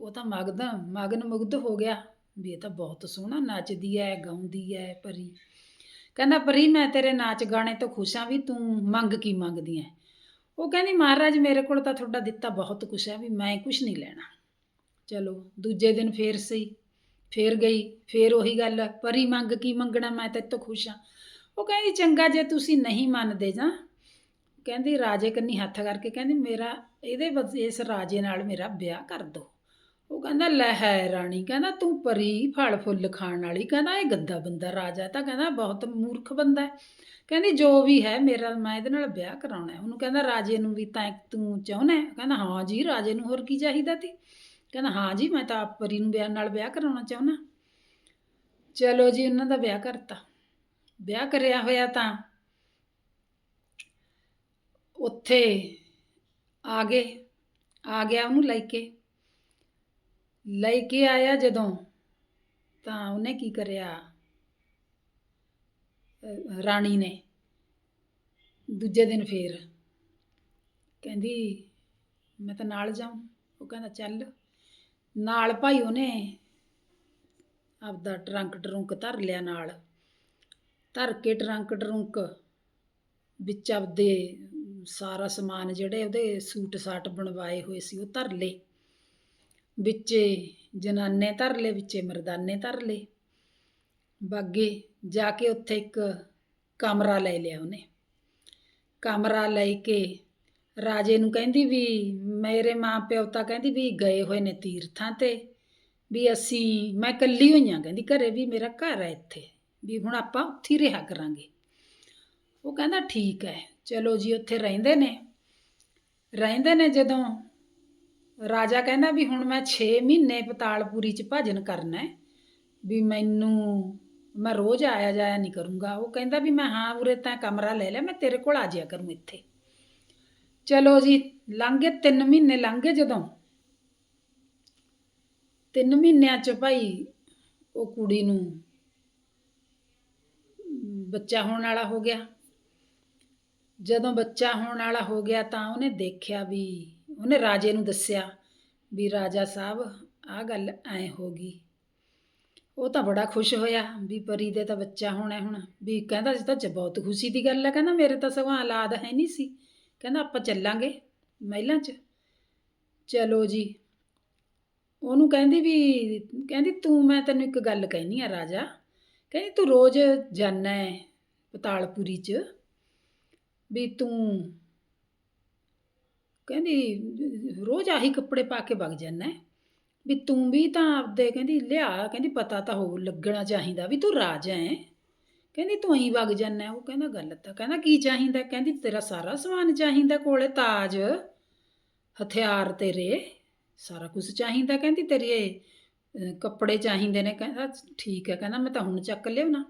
ਉਹ ਤਾਂ ਮਗਦ, ਮਗਨ ਮੁਗਧ ਹੋ ਗਿਆ। ਵੀ ਇਹ ਤਾਂ ਬਹੁਤ ਸੋਹਣਾ ਨੱਚਦੀ ਹੈ ਗਾਉਂਦੀ ਹੈ ਪਰੀ। ਕਹਿੰਦਾ, ਪਰੀ, ਮੈਂ ਤੇਰੇ ਨਾਚ ਗਾਣੇ ਤੋਂ ਖੁਸ਼ ਹਾਂ ਵੀ ਤੂੰ ਮੰਗ ਕੀ ਮੰਗਦੀ ਹੈ ਉਹ ਕਹਿੰਦੀ, ਮਹਾਰਾਜ, ਮੇਰੇ ਕੋਲ ਤਾਂ ਤੁਹਾਡਾ ਦਿੱਤਾ ਬਹੁਤ ਕੁਛ ਹੈ ਵੀ ਮੈਂ ਕੁਛ ਨਹੀਂ ਲੈਣਾ। ਚਲੋ, ਦੂਜੇ ਦਿਨ ਫੇਰ ਸਹੀ, ਫੇਰ ਗਈ, ਫੇਰ ਉਹੀ ਗੱਲ, ਪਰੀ ਮੰਗ ਕੀ ਮੰਗਣਾ, ਮੈਂ ਤੇ ਤੋਂ ਖੁਸ਼ ਹਾਂ। ਉਹ ਕਹਿੰਦੀ, ਚੰਗਾ, ਜੇ ਤੁਸੀਂ ਨਹੀਂ ਮੰਨਦੇ ਜਾਂ? ਕਹਿੰਦੀ, ਰਾਜੇ ਕੰਨੀ ਹੱਥ ਕਰਕੇ ਕਹਿੰਦੀ, ਮੇਰਾ, ਇਹਦੇ ਇਸ ਰਾਜੇ ਨਾਲ ਮੇਰਾ ਵਿਆਹ ਕਰ ਦੋ। ਉਹ ਕਹਿੰਦਾ, ਲੈ ਹੈ ਰਾਣੀ। ਕਹਿੰਦਾ, ਤੂੰ ਪਰੀ ਫਲ ਫੁੱਲ ਖਾਣ ਵਾਲੀ। ਕਹਿੰਦਾ, ਇਹ ਗੱਦਾ ਬੰਦਾ ਰਾਜਾ ਤਾਂ ਕਹਿੰਦਾ, ਬਹੁਤ ਮੂਰਖ ਬੰਦਾ ਹੈ। ਕਹਿੰਦੀ, ਜੋ ਵੀ ਹੈ, ਮੇਰਾ ਮੈਂ ਇਹਦੇ ਨਾਲ ਵਿਆਹ ਕਰਾਉਣਾ ਹੈ। ਉਹਨੂੰ ਕਹਿੰਦਾ, ਰਾਜੇ ਨੂੰ ਵੀ ਤਾਂ ਤੂੰ ਚਾਹੁੰਦਾ ਹੈ? ਕਹਿੰਦਾ, ਹਾਂ ਜੀ, ਰਾਜੇ ਨੂੰ ਹੋਰ ਕੀ ਚਾਹੀਦਾ ਤੀ ਕਹਿੰਦਾ, ਹਾਂ ਜੀ, ਮੈਂ ਤਾਂ ਆਪ ਪਰੀ ਨੂੰ ਵਿਆਹ ਨਾਲ ਵਿਆਹ ਕਰਾਉਣਾ ਚਾਹੁੰਦਾ। ਚਲੋ ਜੀ, ਉਹਨਾਂ ਦਾ ਵਿਆਹ ਕਰਤਾ। ਵਿਆਹ ਕਰਿਆ ਹੋਇਆ ਤਾਂ ਉੱਥੇ ਆ ਗਏ। ਆ ਗਿਆ ਉਹਨੂੰ ਲੈ ਕੇ। ਲੈ ਕੇ ਆਇਆ ਜਦੋਂ ਤਾਂ ਉਹਨੇ ਕੀ ਕਰਿਆ? ਰਾਣੀ ਨੇ। ਦੂਜੇ ਦਿਨ ਫੇਰ ਕਹਿੰਦੀ, ਮੈਂ ਤਾਂ ਨਾਲ ਜਾਉਂ ਉਹ ਕਹਿੰਦਾ, ਚੱਲ। ਨਾਲ ਭਾਈ ਉਹਨੇ ਆਪਦਾ ਟਰੰਕ ਟਰੁੰਕ ਧਰ ਲਿਆ ਨਾਲ। ਧਰ ਕੇ ਟਰੰਕ ਟਰੁੰਕ ਵਿੱਚ ਆਪਦੇ ਸਾਰਾ ਸਮਾਨ ਜਿਹੜੇ ਉਹਦੇ ਸੂਟ ਸਾਟ ਬਣਵਾਏ ਹੋਏ ਸੀ ਉਹ ਧਰ ਲਏ। ਵਿੱਚੇ ਜਨਾਨੇ ਧਰ ਲਏ, ਵਿੱਚੇ ਮਰਦਾਨੇ ਧਰ ਲਏ। ਬਾਗੇ ਜਾ ਕੇ ਉੱਥੇ ਇੱਕ ਕਮਰਾ ਲੈ ਲਿਆ ਉਹਨੇ। ਕਮਰਾ ਲੈ ਕੇ ਰਾਜੇ ਨੂੰ ਕਹਿੰਦੀ ਵੀ ਮੇਰੇ ਮਾਂ ਪਿਓ ਤਾਂ ਕਹਿੰਦੀ ਵੀ ਗਏ ਹੋਏ ਨੇ ਤੀਰਥਾਂ ਤੇ ਵੀ ਅਸੀਂ, ਮੈਂ ਇਕੱਲੀ ਹੋਈ ਹਾਂ। ਕਹਿੰਦੀ ਘਰੇ ਵੀ ਮੇਰਾ ਘਰ ਹੈ ਇੱਥੇ, ਵੀ ਹੁਣ ਆਪਾਂ ਉੱਥੇ ਹੀ ਰਿਹਾ ਕਰਾਂਗੇ। ਉਹ ਕਹਿੰਦਾ ਠੀਕ ਹੈ, ਚਲੋ ਜੀ ਉੱਥੇ ਰਹਿੰਦੇ ਨੇ। ਰਹਿੰਦੇ ਨੇ ਜਦੋਂ ਰਾਜਾ ਕਹਿੰਦਾ ਵੀ ਹੁਣ ਮੈਂ 6 ਮਹੀਨੇ ਪਤਾਲਪੁਰੀ ਚ ਭਜਨ ਕਰਨਾ ਹੈ, ਵੀ ਮੈਨੂੰ ਮੈਂ ਰੋਜ਼ ਆਇਆ ਜਾਇਆ ਨਹੀਂ ਕਰੂੰਗਾ। ਉਹ ਕਹਿੰਦਾ ਵੀ ਮੈਂ ਹਾਂ ਉਰੇ ਤਾਂ ਕਮਰਾ ਲੈ ਲਿਆ, ਮੈਂ ਤੇਰੇ ਕੋਲ ਆ ਜਾਇਆ ਕਰੂੰ ਇੱਥੇ। ਚਲੋ ਜੀ, ਲੰਘੇ 3 ਮਹੀਨੇ, ਲੰਘੇ ਜਦੋਂ? 3 ਮਹੀਨਿਆਂ ਚ ਭਾਈ ਉਹ ਕੁੜੀ ਨੂੰ ਬੱਚਾ ਹੋਣ ਵਾਲਾ ਹੋ ਗਿਆ। ਜਦੋਂ ਬੱਚਾ ਹੋਣ ਵਾਲਾ ਹੋ ਗਿਆ ਤਾਂ ਉਹਨੇ ਦੇਖਿਆ ਵੀ, ਉਹਨੇ ਰਾਜੇ ਨੂੰ ਦੱਸਿਆ ਵੀ ਰਾਜਾ ਸਾਹਿਬ, ਆਹ ਗੱਲ ਐ ਹੋ ਗਈ। ਉਹ ਤਾਂ ਬੜਾ ਖੁਸ਼ ਹੋਇਆ ਵੀ ਪਰੀ ਦੇ ਤਾਂ ਬੱਚਾ ਹੋਣਾ ਹੁਣ, ਵੀ ਕਹਿੰਦਾ ਇਸ ਤਾਂ ਚ ਬਹੁਤ ਖੁਸ਼ੀ ਦੀ ਗੱਲ ਹੈ ਕਹਿੰਦਾ ਮੇਰੇ ਤਾਂ ਸਗੋਂ ਔਲਾਦ ਹੈ ਨਹੀਂ ਸੀ। ਕਹਿੰਦਾ ਆਪਾਂ ਚੱਲਾਂਗੇ ਮਹਿਲਾਂ 'ਚ। ਚਲੋ ਜੀ। ਉਹਨੂੰ ਕਹਿੰਦੀ ਵੀ, ਕਹਿੰਦੀ ਤੂੰ, ਮੈਂ ਤੈਨੂੰ ਇੱਕ ਗੱਲ ਕਹਿਨੀ ਆ ਰਾਜਾ। ਕਹਿੰਦੀ ਤੂੰ ਰੋਜ਼ ਜਾਣਾ ਹੈ ਪਤਾਲਪੁਰੀ 'ਚ ਵੀ ਤੂੰ, ਕਹਿੰਦੀ ਰੋਜ਼ ਆਹੀ ਕੱਪੜੇ ਪਾ ਕੇ ਵਗ ਜਾਣਾ ਹੈ। ਵੀ ਤੂੰ ਵੀ ਤਾਂ ਆਪਦੇ ਕਹਿੰਦੀ ਲਿਆ, ਕਹਿੰਦੀ ਪਤਾ ਤਾਂ ਹੋ ਲੱਗਣਾ ਚਾਹੀਦਾ ਵੀ ਤੂੰ ਰਾਜਾ ਹੈ। ਕਹਿੰਦੀ ਤੂੰ ਹੀ ਵਗ ਜਾਣਾ ਉਹ ਕਹਿੰਦਾ ਗੱਲ ਤਾਂ, ਕਹਿੰਦਾ ਕੀ ਚਾਹੀਦਾ, ਕਹਿੰਦੀ ਤੇਰਾ ਸਾਰਾ ਸਮਾਨ ਚਾਹੀਦਾ ਕੋਲੇ ਤਾਜ, ਹਥਿਆਰ ਤੇਰੇ, ਸਾਰਾ ਕੁਝ ਚਾਹੀਦਾ, ਕਹਿੰਦੀ ਤੇਰੇ ਕੱਪੜੇ ਚਾਹੀਦੇ ਨੇ, ਕਹਿੰਦਾ ਠੀਕ ਹੈ, ਕਹਿੰਦਾ ਮੈਂ ਤਾਂ ਹੁਣ ਚੱਕ ਲਿਆਉਣਾ।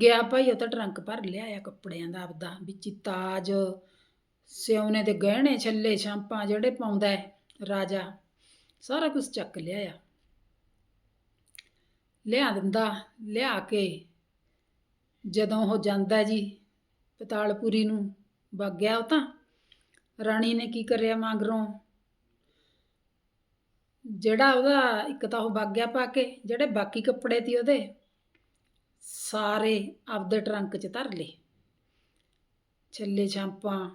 ਗਿਆ ਭਾਈ, ਉਹ ਤਾਂ ਟਰੰਕ ਭਰ ਲਿਆਇਆ ਕੱਪੜਿਆਂ ਦਾ ਆਪਦਾ ਵਿੱਚ ਤਾਜ ਸਿਉਨੇ ਦੇ ਗਹਿਣੇ, ਛੱਲੇ, ਛਾਂਪਾਂ ਜਿਹੜੇ ਪਾਉਂਦਾ ਰਾਜਾ। ਸਾਰਾ ਕੁਝ ਚੱਕ ਲਿਆ ਆ। ਲਿਆ ਦਿੰਦਾ, ਲਿਆ ਕੇ ਜਦੋਂ ਉਹ ਜਾਂਦਾ ਜੀ ਪਤਾਲਪੁਰੀ ਨੂੰ ਵਗ ਗਿਆ ਉਹ ਤਾਂ, ਰਾਣੀ ਨੇ ਕੀ ਕਰਿਆ ਮਗਰੋਂ? ਜਿਹੜਾ ਉਹਦਾ ਇੱਕ ਤਾਂ ਉਹ ਵਗ ਗਿਆ ਪਾ ਕੇ, ਜਿਹੜੇ ਬਾਕੀ ਕੱਪੜੇ ਤੀ ਉਹਦੇ, ਸਾਰੇ ਆਪਦੇ ਟਰੰਕ 'ਚ ਧਰ ਲਏ। ਛੱਲੇ ਛਾਂਪਾਂ,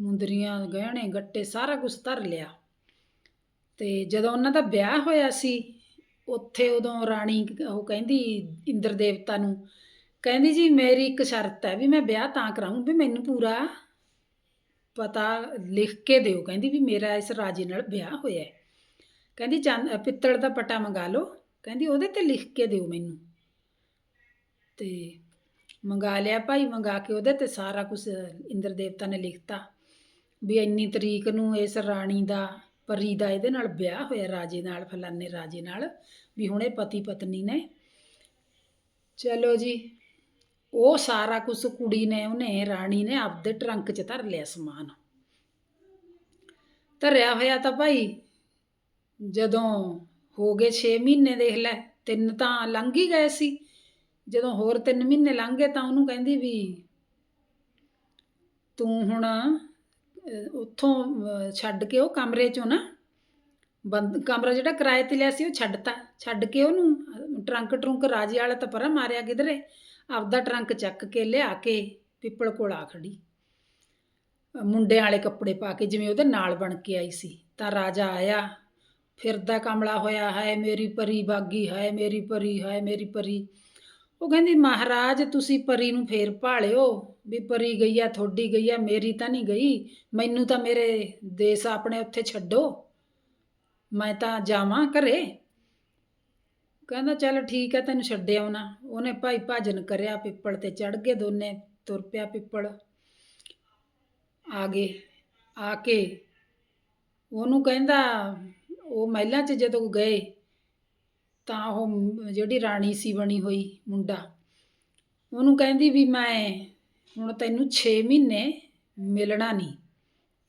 ਮੁੰਦਰੀਆਂ, ਗਹਿਣੇ, ਗੱਟੇ, ਸਾਰਾ ਕੁਝ ਧਰ ਲਿਆ। ਤੇ ਜਦੋਂ ਉਹਨਾਂ ਦਾ ਵਿਆਹ ਹੋਇਆ ਸੀ, ਉੱਥੇ ਉਦੋਂ ਰਾਣੀ ਉਹ ਕਹਿੰਦੀ ਇੰਦਰ ਦੇਵਤਾ ਨੂੰ, ਕਹਿੰਦੀ ਜੀ ਮੇਰੀ ਇੱਕ ਸ਼ਰਤ ਹੈ ਵੀ ਮੈਂ ਵਿਆਹ ਤਾਂ ਕਰਾਉਂ ਵੀ ਮੈਨੂੰ ਪੂਰਾ ਪਤਾ ਲਿਖ ਕੇ ਦਿਓ, ਕਹਿੰਦੀ ਵੀ ਮੇਰਾ ਇਸ ਰਾਜੇ ਨਾਲ ਵਿਆਹ ਹੋਇਆ ਹੈ। ਕਹਿੰਦੀ ਚੰਦ ਪਿੱਤਲ ਦਾ ਪਟਾ ਮੰਗਾ ਲਓ, ਕਹਿੰਦੀ ਉਹਦੇ ਤੇ ਲਿਖ ਕੇ ਦਿਓ ਮੈਨੂੰ। ਤੇ ਮੰਗਾ ਲਿਆ ਭਾਈ, ਮੰਗਾ ਕੇ ਉਹਦੇ ਤੇ ਸਾਰਾ ਕੁਝ ਇੰਦਰ ਦੇਵਤਾ ਨੇ ਲਿਖਤਾ ਵੀ ਇੰਨੀ ਤਰੀਕ ਨੂੰ ਇਸ ਰਾਣੀ ਦਾ ਪਰ ਰੀਦਾ ਇਹਦੇ ਨਾਲ ਵਿਆਹ ਹੋਇਆ, ਰਾਜੇ ਨਾਲ ਫਲਾਨੇ ਰਾਜੇ ਨਾਲ, ਵੀ ਹੁਣੇ ਪਤੀ ਪਤਨੀ ਨੇ। ਚਲੋ ਜੀ, ਉਹ ਸਾਰਾ ਕੁਝ ਕੁੜੀ ਨੇ, ਉਹਨੇ, ਰਾਣੀ ਨੇ ਆਪਦੇ ਟਰੰਕ 'ਚ ਧਰ ਲਿਆ ਸਮਾਨ। ਧਰਿਆ ਹੋਇਆ ਤਾਂ ਭਾਈ, ਜਦੋਂ ਹੋ ਗਏ 6 ਮਹੀਨੇ ਦੇਖ ਲੈ, ਤਿੰਨ ਤਾਂ ਲੰਘ ਹੀ ਗਏ ਸੀ। ਜਦੋਂ ਹੋਰ 3 ਮਹੀਨੇ ਲੰਘ ਗਏ ਤਾਂ ਉਹਨੂੰ ਕਹਿੰਦੀ ਵੀ, ਤੂੰ ਹੁਣ ਉੱਥੋਂ ਛੱਡ ਕੇ ਉਹ ਕਮਰੇ ਚੋਂ ਨਾ ਬੰਦ ਕਮਰਾ ਜਿਹੜਾ ਕਿਰਾਏ ਤੇ ਲਿਆ ਸੀ ਉਹ ਛੱਡਤਾ। ਛੱਡ ਕੇ ਉਹਨੂੰ ਅਹ, ਟਰੰਕ ਟਰੁੰਕ ਰਾਜੇ ਵਾਲਾ ਤਾਂ ਪਰਾਂ ਮਾਰਿਆ ਕਿਧਰੇ ਆਪਦਾ ਟਰੰਕ ਚੱਕ ਕੇ ਲਿਆ ਕੇ ਪਿੱਪਲ ਕੋਲ ਆ ਖੜੀ। ਮੁੰਡਿਆਂ ਵਾਲੇ ਕੱਪੜੇ ਪਾ ਕੇ ਜਿਵੇਂ ਉਹਦੇ ਨਾਲ ਬਣ ਕੇ ਆਈ ਸੀ। ਤਾਂ ਰਾਜਾ ਆਇਆ ਫਿਰਦਾ ਕਮਲਾ ਹੋਇਆ ਹੈ ਮੇਰੀ ਪਰੀ ਬਾਗੀ ਹੈ ਮੇਰੀ ਪਰੀ ਹੈ ਮੇਰੀ ਪਰੀ। ਉਹ ਕਹਿੰਦੀ, ਮਹਾਰਾਜ, ਤੁਸੀਂ ਪਰੀ ਨੂੰ ਫੇਰ ਭਾਲਿਓ ਵੀ ਪਰੀ ਗਈ ਆ ਥੋੜੀ ਗਈ ਆ, ਮੇਰੀ ਤਾਂ ਨਹੀਂ ਗਈ। ਮੈਨੂੰ ਤਾਂ ਮੇਰੇ ਦੇਸ ਆਪਣੇ ਉੱਥੇ ਛੱਡੋ। ਮੈਂ ਤਾਂ ਜਾਵਾਂ ਘਰੇ। ਕਹਿੰਦਾ, ਚੱਲ ਠੀਕ ਹੈ ਤੈਨੂੰ ਛੱਡਿਆ ਆਉਣਾ ਉਹਨੇ ਭਾਈ ਭਜਨ ਕਰਿਆ, ਪਿੱਪਲ ਤੇ ਚੜ ਗਏ ਦੋਨੇ, ਤੁਰ ਪਿਆ ਪਿੱਪਲ। ਆ ਗਏ ਆ ਕੇ ਉਹਨੂੰ ਕਹਿੰਦਾ, ਉਹ ਮਹਿਲਾਂ 'ਚ ਜਦੋਂ ਗਏ ਤਾਂ ਉਹ ਜਿਹੜੀ ਰਾਣੀ ਸੀ ਬਣੀ ਹੋਈ ਮੁੰਡਾ, ਉਹਨੂੰ ਕਹਿੰਦੀ ਵੀ ਮੈਂ ਹੁਣ ਤੈਨੂੰ 6 ਮਹੀਨੇ ਮਿਲਣਾ ਨਹੀਂ।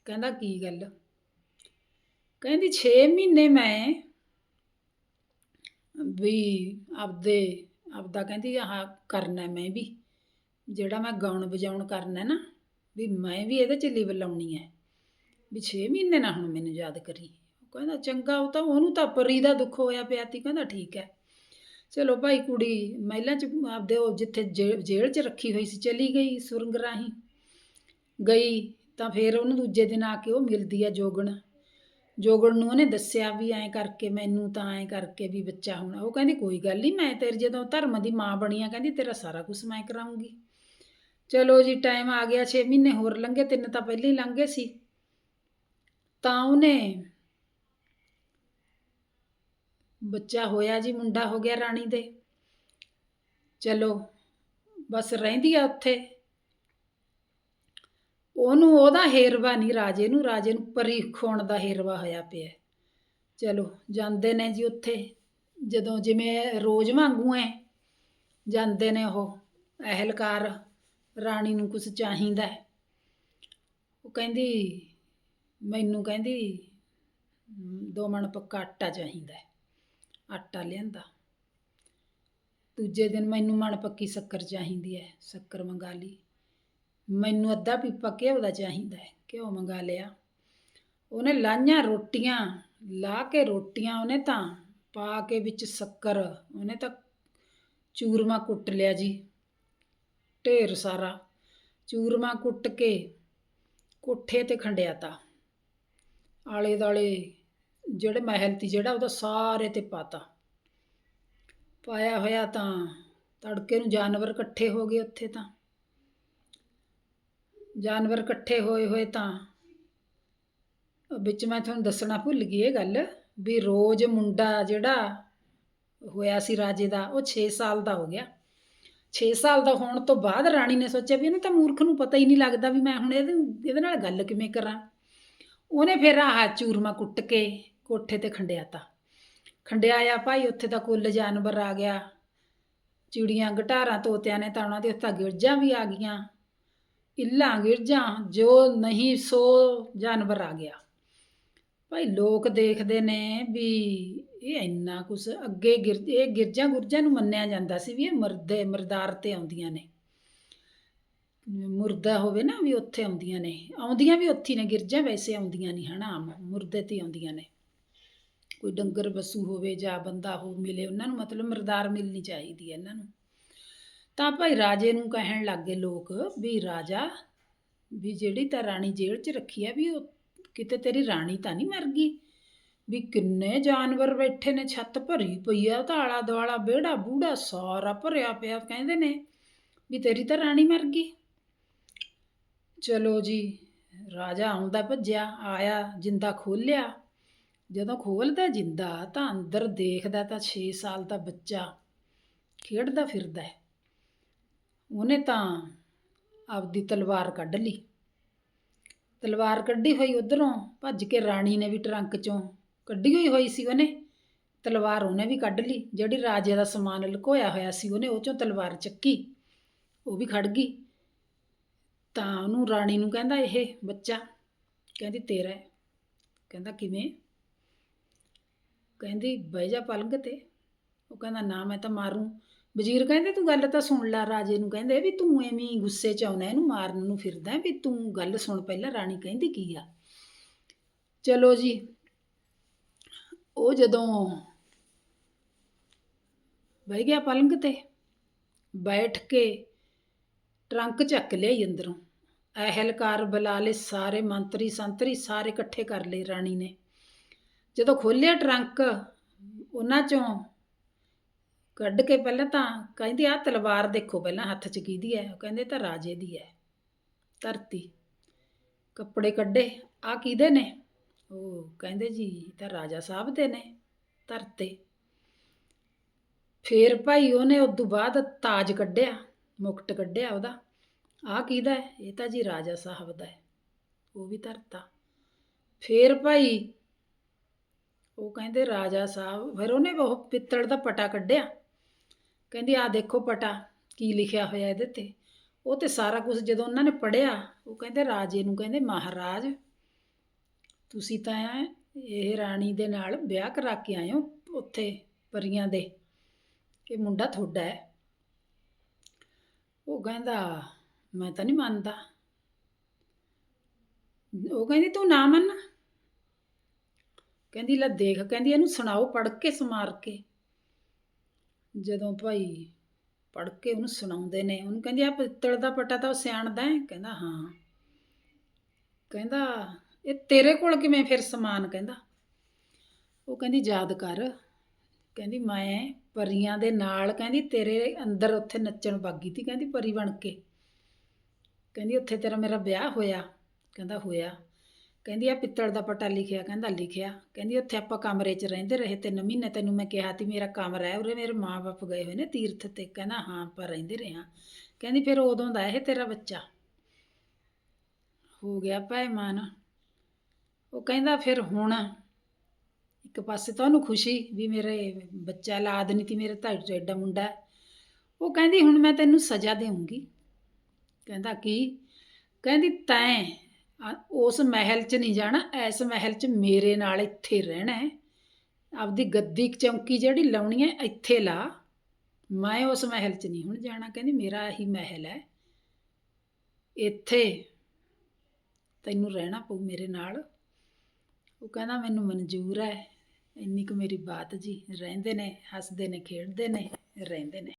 ਕਹਿੰਦਾ ਕੀ ਗੱਲ? ਕਹਿੰਦੀ 6 ਮਹੀਨੇ ਮੈਂ ਵੀ ਆਪਦੇ, ਆਪਦਾ ਕਹਿੰਦੀ ਆਹ ਕਰਨਾ ਮੈਂ ਵੀ, ਜਿਹੜਾ ਮੈਂ ਗਾਉਣ ਵਜਾਉਣ ਕਰਨਾ ਨਾ, ਵੀ ਮੈਂ ਵੀ ਇਹਦੇ 'ਚ ਲਿਵ ਲਾਉਣੀ ਹੈ। ਵੀ 6 ਮਹੀਨੇ ਨਾ ਹੁਣ ਮੈਨੂੰ ਯਾਦ ਕਰੀ ਕਹਿੰਦਾ ਚੰਗਾ ਉਹ ਤਾਂ ਉਹਨੂੰ ਤਾਂ ਪਰੀ ਦਾ ਦੁੱਖ ਹੋਇਆ ਪਿਆ ਤੀ ਕਹਿੰਦਾ ਠੀਕ ਹੈ। ਚਲੋ ਭਾਈ ਕੁੜੀ ਮਹਿਲਾਂ 'ਚ ਆਪਦੇ ਉਹ ਜਿੱਥੇ ਜੇ- ਜੇਲ੍ਹ 'ਚ ਰੱਖੀ ਹੋਈ ਸੀ, ਚਲੀ ਗਈ ਸੁਰੰਗ ਰਾਹੀਂ। ਗਈ ਤਾਂ ਫਿਰ ਉਹਨੂੰ ਦੂਜੇ ਦਿਨ ਆ ਕੇ ਉਹ ਮਿਲਦੀ ਆ ਜੋਗਣ। ਜੋਗਣ ਨੂੰ ਉਹਨੇ ਦੱਸਿਆ ਵੀ ਐਂ ਕਰਕੇ ਮੈਨੂੰ ਤਾਂ ਐਂ ਕਰਕੇ ਵੀ ਬੱਚਾ ਹੋਣਾ। ਉਹ ਕਹਿੰਦੀ ਕੋਈ ਗੱਲ ਨਹੀਂ ਮੈਂ ਤੇਰੇ ਜਦੋਂ ਧਰਮ ਦੀ ਮਾਂ ਬਣੀ ਆ, ਕਹਿੰਦੀ ਤੇਰਾ ਸਾਰਾ ਕੁਝ ਮੈਂ ਕਰਾਉਂਗੀ। ਚਲੋ ਜੀ ਟਾਈਮ ਆ ਗਿਆ 6 ਮਹੀਨੇ ਹੋਰ ਲੰਘੇ, ਤਿੰਨ ਤਾਂ ਪਹਿਲਾਂ ਹੀ ਲੰਘੇ ਸੀ। ਤਾਂ ਉਹਨੇ ਬੱਚਾ ਹੋਇਆ ਜੀ, ਮੁੰਡਾ ਹੋ ਗਿਆ ਰਾਣੀ ਦੇ। ਚਲੋ, ਬਸ ਰਹਿੰਦੀ ਆ ਉੱਥੇ। ਉਹਨੂੰ ਉਹਦਾ ਹੇਰਵਾ ਨਹੀਂ, ਰਾਜੇ ਨੂੰ। ਰਾਜੇ ਨੂੰ ਪਰੀ ਖੋਣ ਦਾ ਹੇਰਵਾ ਹੋਇਆ ਪਿਆ। ਚਲੋ, ਜਾਂਦੇ ਨੇ ਜੀ ਉੱਥੇ। ਜਦੋਂ ਜਿਵੇਂ ਰੋਜ਼ ਵਾਂਗੂ ਐ, ਜਾਂਦੇ ਨੇ ਉਹ ਅਹਿਲਕਾਰ, ਰਾਣੀ ਨੂੰ ਕੁਝ ਚਾਹੀਦਾ ਉਹ ਕਹਿੰਦੀ, ਮੈਨੂੰ ਕਹਿੰਦੀ, ਦੋ ਮਣ ਪੱਕਾ ਆਟਾ ਚਾਹੀਦਾ ਆਟਾ ਲਿਆਂਦਾ। ਦੂਜੇ ਦਿਨ ਮੈਨੂੰ ਮਣ ਪੱਕੀ ਸ਼ੱਕਰ ਚਾਹੀਦੀ ਹੈ ਸ਼ੱਕਰ ਮੰਗਾ ਲਈ। ਮੈਨੂੰ ਅੱਧਾ ਪੀਪਾ ਘਿਓ ਦਾ ਚਾਹੀਦਾ ਹੈ ਘਿਓ ਮੰਗਾ ਲਿਆ। ਉਹਨੇ ਲਾਈਆਂ ਰੋਟੀਆਂ, ਲਾ ਕੇ ਰੋਟੀਆਂ ਉਹਨੇ ਤਾਂ ਪਾ ਕੇ ਵਿੱਚ ਸ਼ੱਕਰ, ਉਹਨੇ ਤਾਂ ਚੂਰਮਾ ਕੁੱਟ ਲਿਆ ਜੀ, ਢੇਰ ਸਾਰਾ। ਚੂਰਮਾ ਕੁੱਟ ਕੇ ਕੋਠੇ ਤੇ ਖੰਡਿਆ ਤਾ। ਆਲੇ ਦਾਲੇ ਜਿਹੜੇ ਮਹਿਲ ਤੀ ਜਿਹੜਾ ਉਹਦਾ ਸਾਰੇ ਤੇ ਪਾਤਾ। ਪਾਇਆ ਹੋਇਆ ਤਾਂ ਤੜਕੇ ਨੂੰ ਜਾਨਵਰ ਇਕੱਠੇ ਹੋ ਗਏ ਉੱਥੇ ਤਾਂ। ਜਾਨਵਰ ਇਕੱਠੇ ਹੋਏ ਹੋਏ ਤਾਂ ਵਿੱਚ ਮੈਂ ਤੁਹਾਨੂੰ ਦੱਸਣਾ ਭੁੱਲ ਗਈ ਇਹ ਗੱਲ ਵੀ ਰੋਜ਼ ਮੁੰਡਾ ਜਿਹੜਾ ਹੋਇਆ ਸੀ ਰਾਜੇ ਦਾ, ਉਹ 6 ਸਾਲ ਦਾ ਹੋ ਗਿਆ। 6 ਸਾਲ ਦਾ ਹੋਣ ਤੋਂ ਬਾਅਦ ਰਾਣੀ ਨੇ ਸੋਚਿਆ ਵੀ ਇਹਨੂੰ ਤਾਂ ਮੂਰਖ ਨੂੰ ਪਤਾ ਹੀ ਨਹੀਂ ਲੱਗਦਾ ਵੀ ਮੈਂ ਹੁਣ ਇਹਦੇ ਇਹਦੇ ਨਾਲ ਗੱਲ ਕਿਵੇਂ ਕਰਾਂ। ਉਹਨੇ ਫਿਰ ਆਹ ਚੂਰਮਾ ਕੁੱਟ ਕੇ ਕੋਠੇ ਤੇ ਖੰਡਿਆ ਤਾ ਖੰਡਿਆਇਆ ਭਾਈ, ਉੱਥੇ ਤਾਂ ਕੁੱਲ ਜਾਨਵਰ ਆ ਗਿਆ। ਚਿੜੀਆਂ ਗਟਾਰਾਂ ਤੋਤਿਆਂ ਨੇ ਤਾਂ ਉਹਨਾਂ ਦੇ ਉੱਤੇ ਗਿਰਜਾਂ ਵੀ ਆ ਗਈਆਂ। ਇੱਲਾਂ ਗਿਰਜਾਂ, ਜੋ ਨਹੀਂ, ਸੋ ਜਾਨਵਰ ਆ ਗਿਆ। ਭਾਈ, ਲੋਕ ਦੇਖਦੇ ਨੇ ਵੀ ਇਹ ਇੰਨਾ ਕੁਛ ਅੱਗੇ ਗਿਰ, ਇਹ ਗਿਰਜਾਂ ਗੁਰਜਾਂ ਨੂੰ ਮੰਨਿਆ ਜਾਂਦਾ ਸੀ ਵੀ ਇਹ ਮਰਦੇ, ਮਰਦਾਰ ਤੇ ਆਉਂਦੀਆਂ ਨੇ। ਮੁਰਦਾ ਹੋਵੇ ਨਾ ਵੀ ਉੱਥੇ ਆਉਂਦੀਆਂ ਨੇ। ਆਉਂਦੀਆਂ ਵੀ ਉੱਥੇ ਨੇ, ਗਿਰਜਾਂ ਵੈਸੇ ਆਉਂਦੀਆਂ ਨਹੀਂ, ਹਨਾ? ਆਮ ਮੁਰਦੇ ਤੇ ਹੀ ਆਉਂਦੀਆਂ ਨੇ। ਕੋਈ ਡੰਗਰ ਬਸੂ ਹੋਵੇ ਜਾਂ ਬੰਦਾ ਹੋ ਮਿਲੇ, ਉਹਨਾਂ ਨੂੰ ਮਤਲਬ ਮਰਦਾਰ ਮਿਲਣੀ ਚਾਹੀਦੀ ਹੈ ਇਹਨਾਂ ਨੂੰ। ਤਾਂ ਭਾਈ ਰਾਜੇ ਨੂੰ ਕਹਿਣ ਲੱਗੇ ਲੋਕ ਵੀ ਰਾਜਾ, ਵੀ ਜਿਹੜੀ ਤਾਂ ਰਾਣੀ ਜੇਲ੍ਹ 'ਚ ਰੱਖੀ ਆ ਵੀ ਉਹ ਕਿਤੇ ਤੇਰੀ ਰਾਣੀ ਤਾਂ ਨਹੀਂ ਮਰ ਗਈ, ਵੀ ਕਿੰਨੇ ਜਾਨਵਰ ਬੈਠੇ ਨੇ, ਛੱਤ ਭਰੀ ਪਈ ਆ ਤਾਂ ਆਲਾ ਦੁਆਲਾ ਵਿਹੜਾ ਬੂੜਾ ਸਾਰਾ ਭਰਿਆ ਪਿਆ, ਕਹਿੰਦੇ ਨੇ ਵੀ ਤੇਰੀ ਤਾਂ ਰਾਣੀ ਮਰ ਗਈ। ਚਲੋ ਜੀ, ਰਾਜਾ ਆਉਂਦਾ ਭੱਜਿਆ, ਆਇਆ, ਜਿੰਦਾ ਖੋਲਿਆ ਜਦੋਂ ਖੋਲਦਾ ਜਿੰਦਾ ਤਾਂ ਅੰਦਰ ਦੇਖਦਾ ਤਾਂ 6 ਸਾਲ ਦਾ ਬੱਚਾ ਖੇਡਦਾ ਫਿਰਦਾ ਹੈ। ਉਹਨੇ ਤਾਂ ਆਪਦੀ ਤਲਵਾਰ ਕੱਢ ਲਈ। ਤਲਵਾਰ ਕੱਢੀ ਹੋਈ ਉਧਰੋਂ, ਭੱਜ ਕੇ ਰਾਣੀ ਨੇ ਵੀ ਟਰੰਕ ਚੋਂ ਕੱਢੀ ਹੋਈ ਹੋਈ ਸੀ ਉਹਨੇ। ਤਲਵਾਰ ਉਹਨੇ ਵੀ ਕੱਢ ਲਈ। ਜਿਹੜੀ ਰਾਜੇ ਦਾ ਸਮਾਨ ਲੁਕੋਇਆ ਹੋਇਆ ਸੀ ਉਹਨੇ ਉਹ ਚੋਂ ਤਲਵਾਰ ਚੱਕੀ। ਉਹ ਵੀ ਖੜ ਗਈ। ਤਾਂ ਉਹਨੂੰ ਰਾਣੀ ਨੂੰ ਕਹਿੰਦਾ, ਇਹ ਬੱਚਾ, ਕਹਿੰਦੀ, ਤੇਰਾ ਕਹਿੰਦਾ, ਕਿਵੇਂ? ਕਹਿੰਦੀ, ਬਹਿ ਜਾ ਪਲੰਗ ਤੇ। ਉਹ ਕਹਿੰਦਾ, ਨਾ ਮੈਂ ਤਾਂ ਮਾਰੂੰ। ਵਜ਼ੀਰ ਕਹਿੰਦੇ, ਤੂੰ ਗੱਲ ਤਾਂ ਸੁਣ ਲੈ ਰਾਜੇ ਨੂੰ। ਕਹਿੰਦੇ ਵੀ ਤੂੰ ਐਵੇਂ ਹੀ ਗੁੱਸੇ 'ਚ ਆਉਣਾ ਇਹਨੂੰ ਮਾਰਨ ਨੂੰ ਫਿਰਦਾ, ਵੀ ਤੂੰ ਗੱਲ ਸੁਣ ਪਹਿਲਾਂ, ਰਾਣੀ ਕਹਿੰਦੀ ਕੀ ਆ? ਚਲੋ ਜੀ, ਉਹ ਜਦੋਂ ਬਹਿ ਗਿਆ ਪਲੰਗ ਤੇ, ਬੈਠ ਕੇ ਟਰੰਕ ਚੱਕ ਲਿਆ ਅੰਦਰੋਂ। ਅਹਿਲਕਾਰ ਬੁਲਾ ਲਏ ਸਾਰੇ ਮੰਤਰੀ ਸੰਤਰੀ ਸਾਰੇ ਇਕੱਠੇ ਕਰ ਲਏ ਰਾਣੀ ਨੇ। ਜਦੋਂ ਖੋਲਿਆ ਟਰੰਕ, ਉਹਨਾਂ ਚੋਂ ਕੱਢ ਕੇ ਪਹਿਲਾਂ ਤਾਂ ਕਹਿੰਦੇ ਆ ਤਲਵਾਰ ਦੇਖੋ ਪਹਿਲਾਂ ਹੱਥ 'ਚ ਕਿਹਦੀ ਹੈ? ਉਹ ਕਹਿੰਦੇ ਤਾਂ ਰਾਜੇ ਦੀ ਹੈ, ਧਰਤੀ। ਕੱਪੜੇ ਕੱਢੇ ਆ ਕਿਹਦੇ ਨੇ? ਉਹ ਕਹਿੰਦੇ ਜੀ ਤਾਂ ਰਾਜਾ ਸਾਹਿਬ ਦੇ ਨੇ, ਧਰਤੇ। ਫੇਰ ਭਾਈ ਉਹਨੇ ਉਦੋਂ ਬਾਅਦ ਤਾਜ ਕੱਢਿਆ, ਮੁਕਟ ਕੱਢਿਆ ਉਹਦਾ। ਆ ਕਿਹਦਾ ਹੈ? ਇਹ ਤਾਂ ਜੀ ਰਾਜਾ ਸਾਹਿਬ ਦਾ ਹੈ, ਉਹ ਵੀ ਧਰਤਾ। ਫੇਰ ਭਾਈ ਉਹ ਕਹਿੰਦੇ ਰਾਜਾ ਸਾਹਿਬ, ਫਿਰ ਉਹਨੇ ਉਹ ਪਿੱਤਲ ਦਾ ਪਟਾ ਕੱਢਿਆ। ਕਹਿੰਦੀ ਆ ਦੇਖੋ ਪਟਾ, ਕੀ ਲਿਖਿਆ ਹੋਇਆ ਇਹਦੇ ਤੇ। ਉਹ ਤੇ ਸਾਰਾ ਕੁਝ ਜਦੋਂ ਉਹਨਾਂ ਨੇ ਪੜਿਆ ਉਹ ਕਹਿੰਦੇ ਰਾਜੇ ਨੂੰ ਕਹਿੰਦੇ, ਮਹਾਰਾਜ, ਤੁਸੀਂ ਤਾਂ ਇਹ ਰਾਣੀ ਦੇ ਨਾਲ ਵਿਆਹ ਕਰਾ ਕੇ ਆਏ ਹੋ ਉੱਥੇ ਪਰੀਆਂ ਦੇ। ਇਹ ਮੁੰਡਾ ਤੁਹਾਡਾ ਹੈ। ਉਹ ਕਹਿੰਦਾ, ਮੈਂ ਤਾਂ ਨਹੀਂ ਮੰਨਦਾ। ਉਹ ਕਹਿੰਦੀ, ਤੂੰ ਨਾ ਮੰਨ। ਕਹਿੰਦੀ, ਲੈ ਦੇਖ, ਕਹਿੰਦੀ ਇਹਨੂੰ ਸੁਣਾਓ, ਪੜ੍ਹ ਕੇ ਸਮਾਰ ਕੇ। ਜਦੋਂ ਭਾਈ ਪੜ੍ਹ ਕੇ ਉਹਨੂੰ ਸੁਣਾਉਂਦੇ ਨੇ, ਉਹਨੂੰ ਕਹਿੰਦੀ ਆ ਪਿੱਤਲ ਦਾ ਪਟਾ ਤਾਂ ਉਹ ਸਿਆਣਦਾ ਹੈ? ਕਹਿੰਦਾ, ਹਾਂ। ਕਹਿੰਦਾ, ਇਹ ਤੇਰੇ ਕੋਲ ਕਿਵੇਂ ਫਿਰ ਸਮਾਨ? ਕਹਿੰਦਾ, ਉਹ ਕਹਿੰਦੀ, ਯਾਦ ਕਰ। ਕਹਿੰਦੀ, ਮੈਂ ਪਰੀਆਂ ਦੇ ਨਾਲ, ਕਹਿੰਦੀ, ਤੇਰੇ ਅੰਦਰ ਉੱਥੇ ਨੱਚਣ ਬਾਗੀ ਤੀ, ਕਹਿੰਦੀ, ਪਰੀ ਬਣ ਕੇ। ਕਹਿੰਦੀ, ਉੱਥੇ ਤੇਰਾ ਮੇਰਾ ਵਿਆਹ ਹੋਇਆ। ਕਹਿੰਦਾ, ਹੋਇਆ। ਕਹਿੰਦੀ ਆ ਪਿੱਤਲ ਦਾ ਪਟਾ ਲਿਖਿਆ, ਕਹਿੰਦਾ ਲਿਖਿਆ। ਕਹਿੰਦੀ ਉੱਥੇ ਆਪਾਂ ਕਮਰੇ 'ਚ ਰਹਿੰਦੇ ਰਹੇ ਤਿੰਨ ਮਹੀਨੇ, ਤੈਨੂੰ ਮੈਂ ਕਿਹਾ ਤੀ ਮੇਰਾ ਕਮਰਾ ਹੈ, ਉਰੇ ਮੇਰੇ ਮਾਂ-ਬਾਪ ਗਏ ਹੋਏ ਨੇ ਤੀਰਥ ਤੇ। ਕਹਿੰਦਾ ਹਾਂ, ਆਪਾਂ ਰਹਿੰਦੇ ਰਹੇ ਹਾਂ। ਕਹਿੰਦੀ ਫਿਰ ਉਦੋਂ ਦਾ ਇਹ ਤੇਰਾ ਬੱਚਾ। ਹੋ ਗਿਆ ਭਾਈਮਾਨ। ਉਹ ਕਹਿੰਦਾ ਫਿਰ ਹੁਣ ਇੱਕ ਪਾਸੇ ਤਾਂ ਉਹਨੂੰ ਖੁਸ਼ੀ ਵੀ ਮੇਰੇ ਬੱਚਾ ਲਾਦ ਨਹੀਂ ਤੀ, ਮੇਰੇ ਤਾਂ ਐਡਾ ਮੁੰਡਾ ਉਹ ਕਹਿੰਦੀ ਹੁਣ ਮੈਂ ਤੈਨੂੰ ਸਜ਼ਾ ਦੇਵਾਂਗੀ ਕਹਿੰਦਾ ਕੀ? ਕਹਿੰਦੀ ਤੈਂ ਉਸ ਮਹਿਲ 'ਚ ਨਹੀਂ ਜਾਣਾ, ਇਸ ਮਹਿਲ 'ਚ ਮੇਰੇ ਨਾਲ ਇੱਥੇ ਰਹਿਣਾ ਹੈ। ਆਪਦੀ ਗੱਦੀ ਚੌਂਕੀ ਜਿਹੜੀ ਲਾਉਣੀ ਹੈ, ਇੱਥੇ ਲਾ। ਮੈਂ ਉਸ ਮਹਿਲ 'ਚ ਨਹੀਂ ਹੁਣ ਜਾਣਾ, ਕਹਿੰਦੀ ਮੇਰਾ ਇਹੀ ਮਹਿਲ ਹੈ। ਇੱਥੇ ਤੈਨੂੰ ਰਹਿਣਾ ਪਊ ਮੇਰੇ ਨਾਲ। ਉਹ ਕਹਿੰਦਾ ਮੈਨੂੰ ਮਨਜ਼ੂਰ ਹੈ। ਇੰਨੀ ਕੁ ਮੇਰੀ ਬਾਤ ਜੀ। ਰਹਿੰਦੇ ਨੇ, ਹੱਸਦੇ ਨੇ, ਖੇਡਦੇ ਨੇ, ਰਹਿੰਦੇ ਨੇ।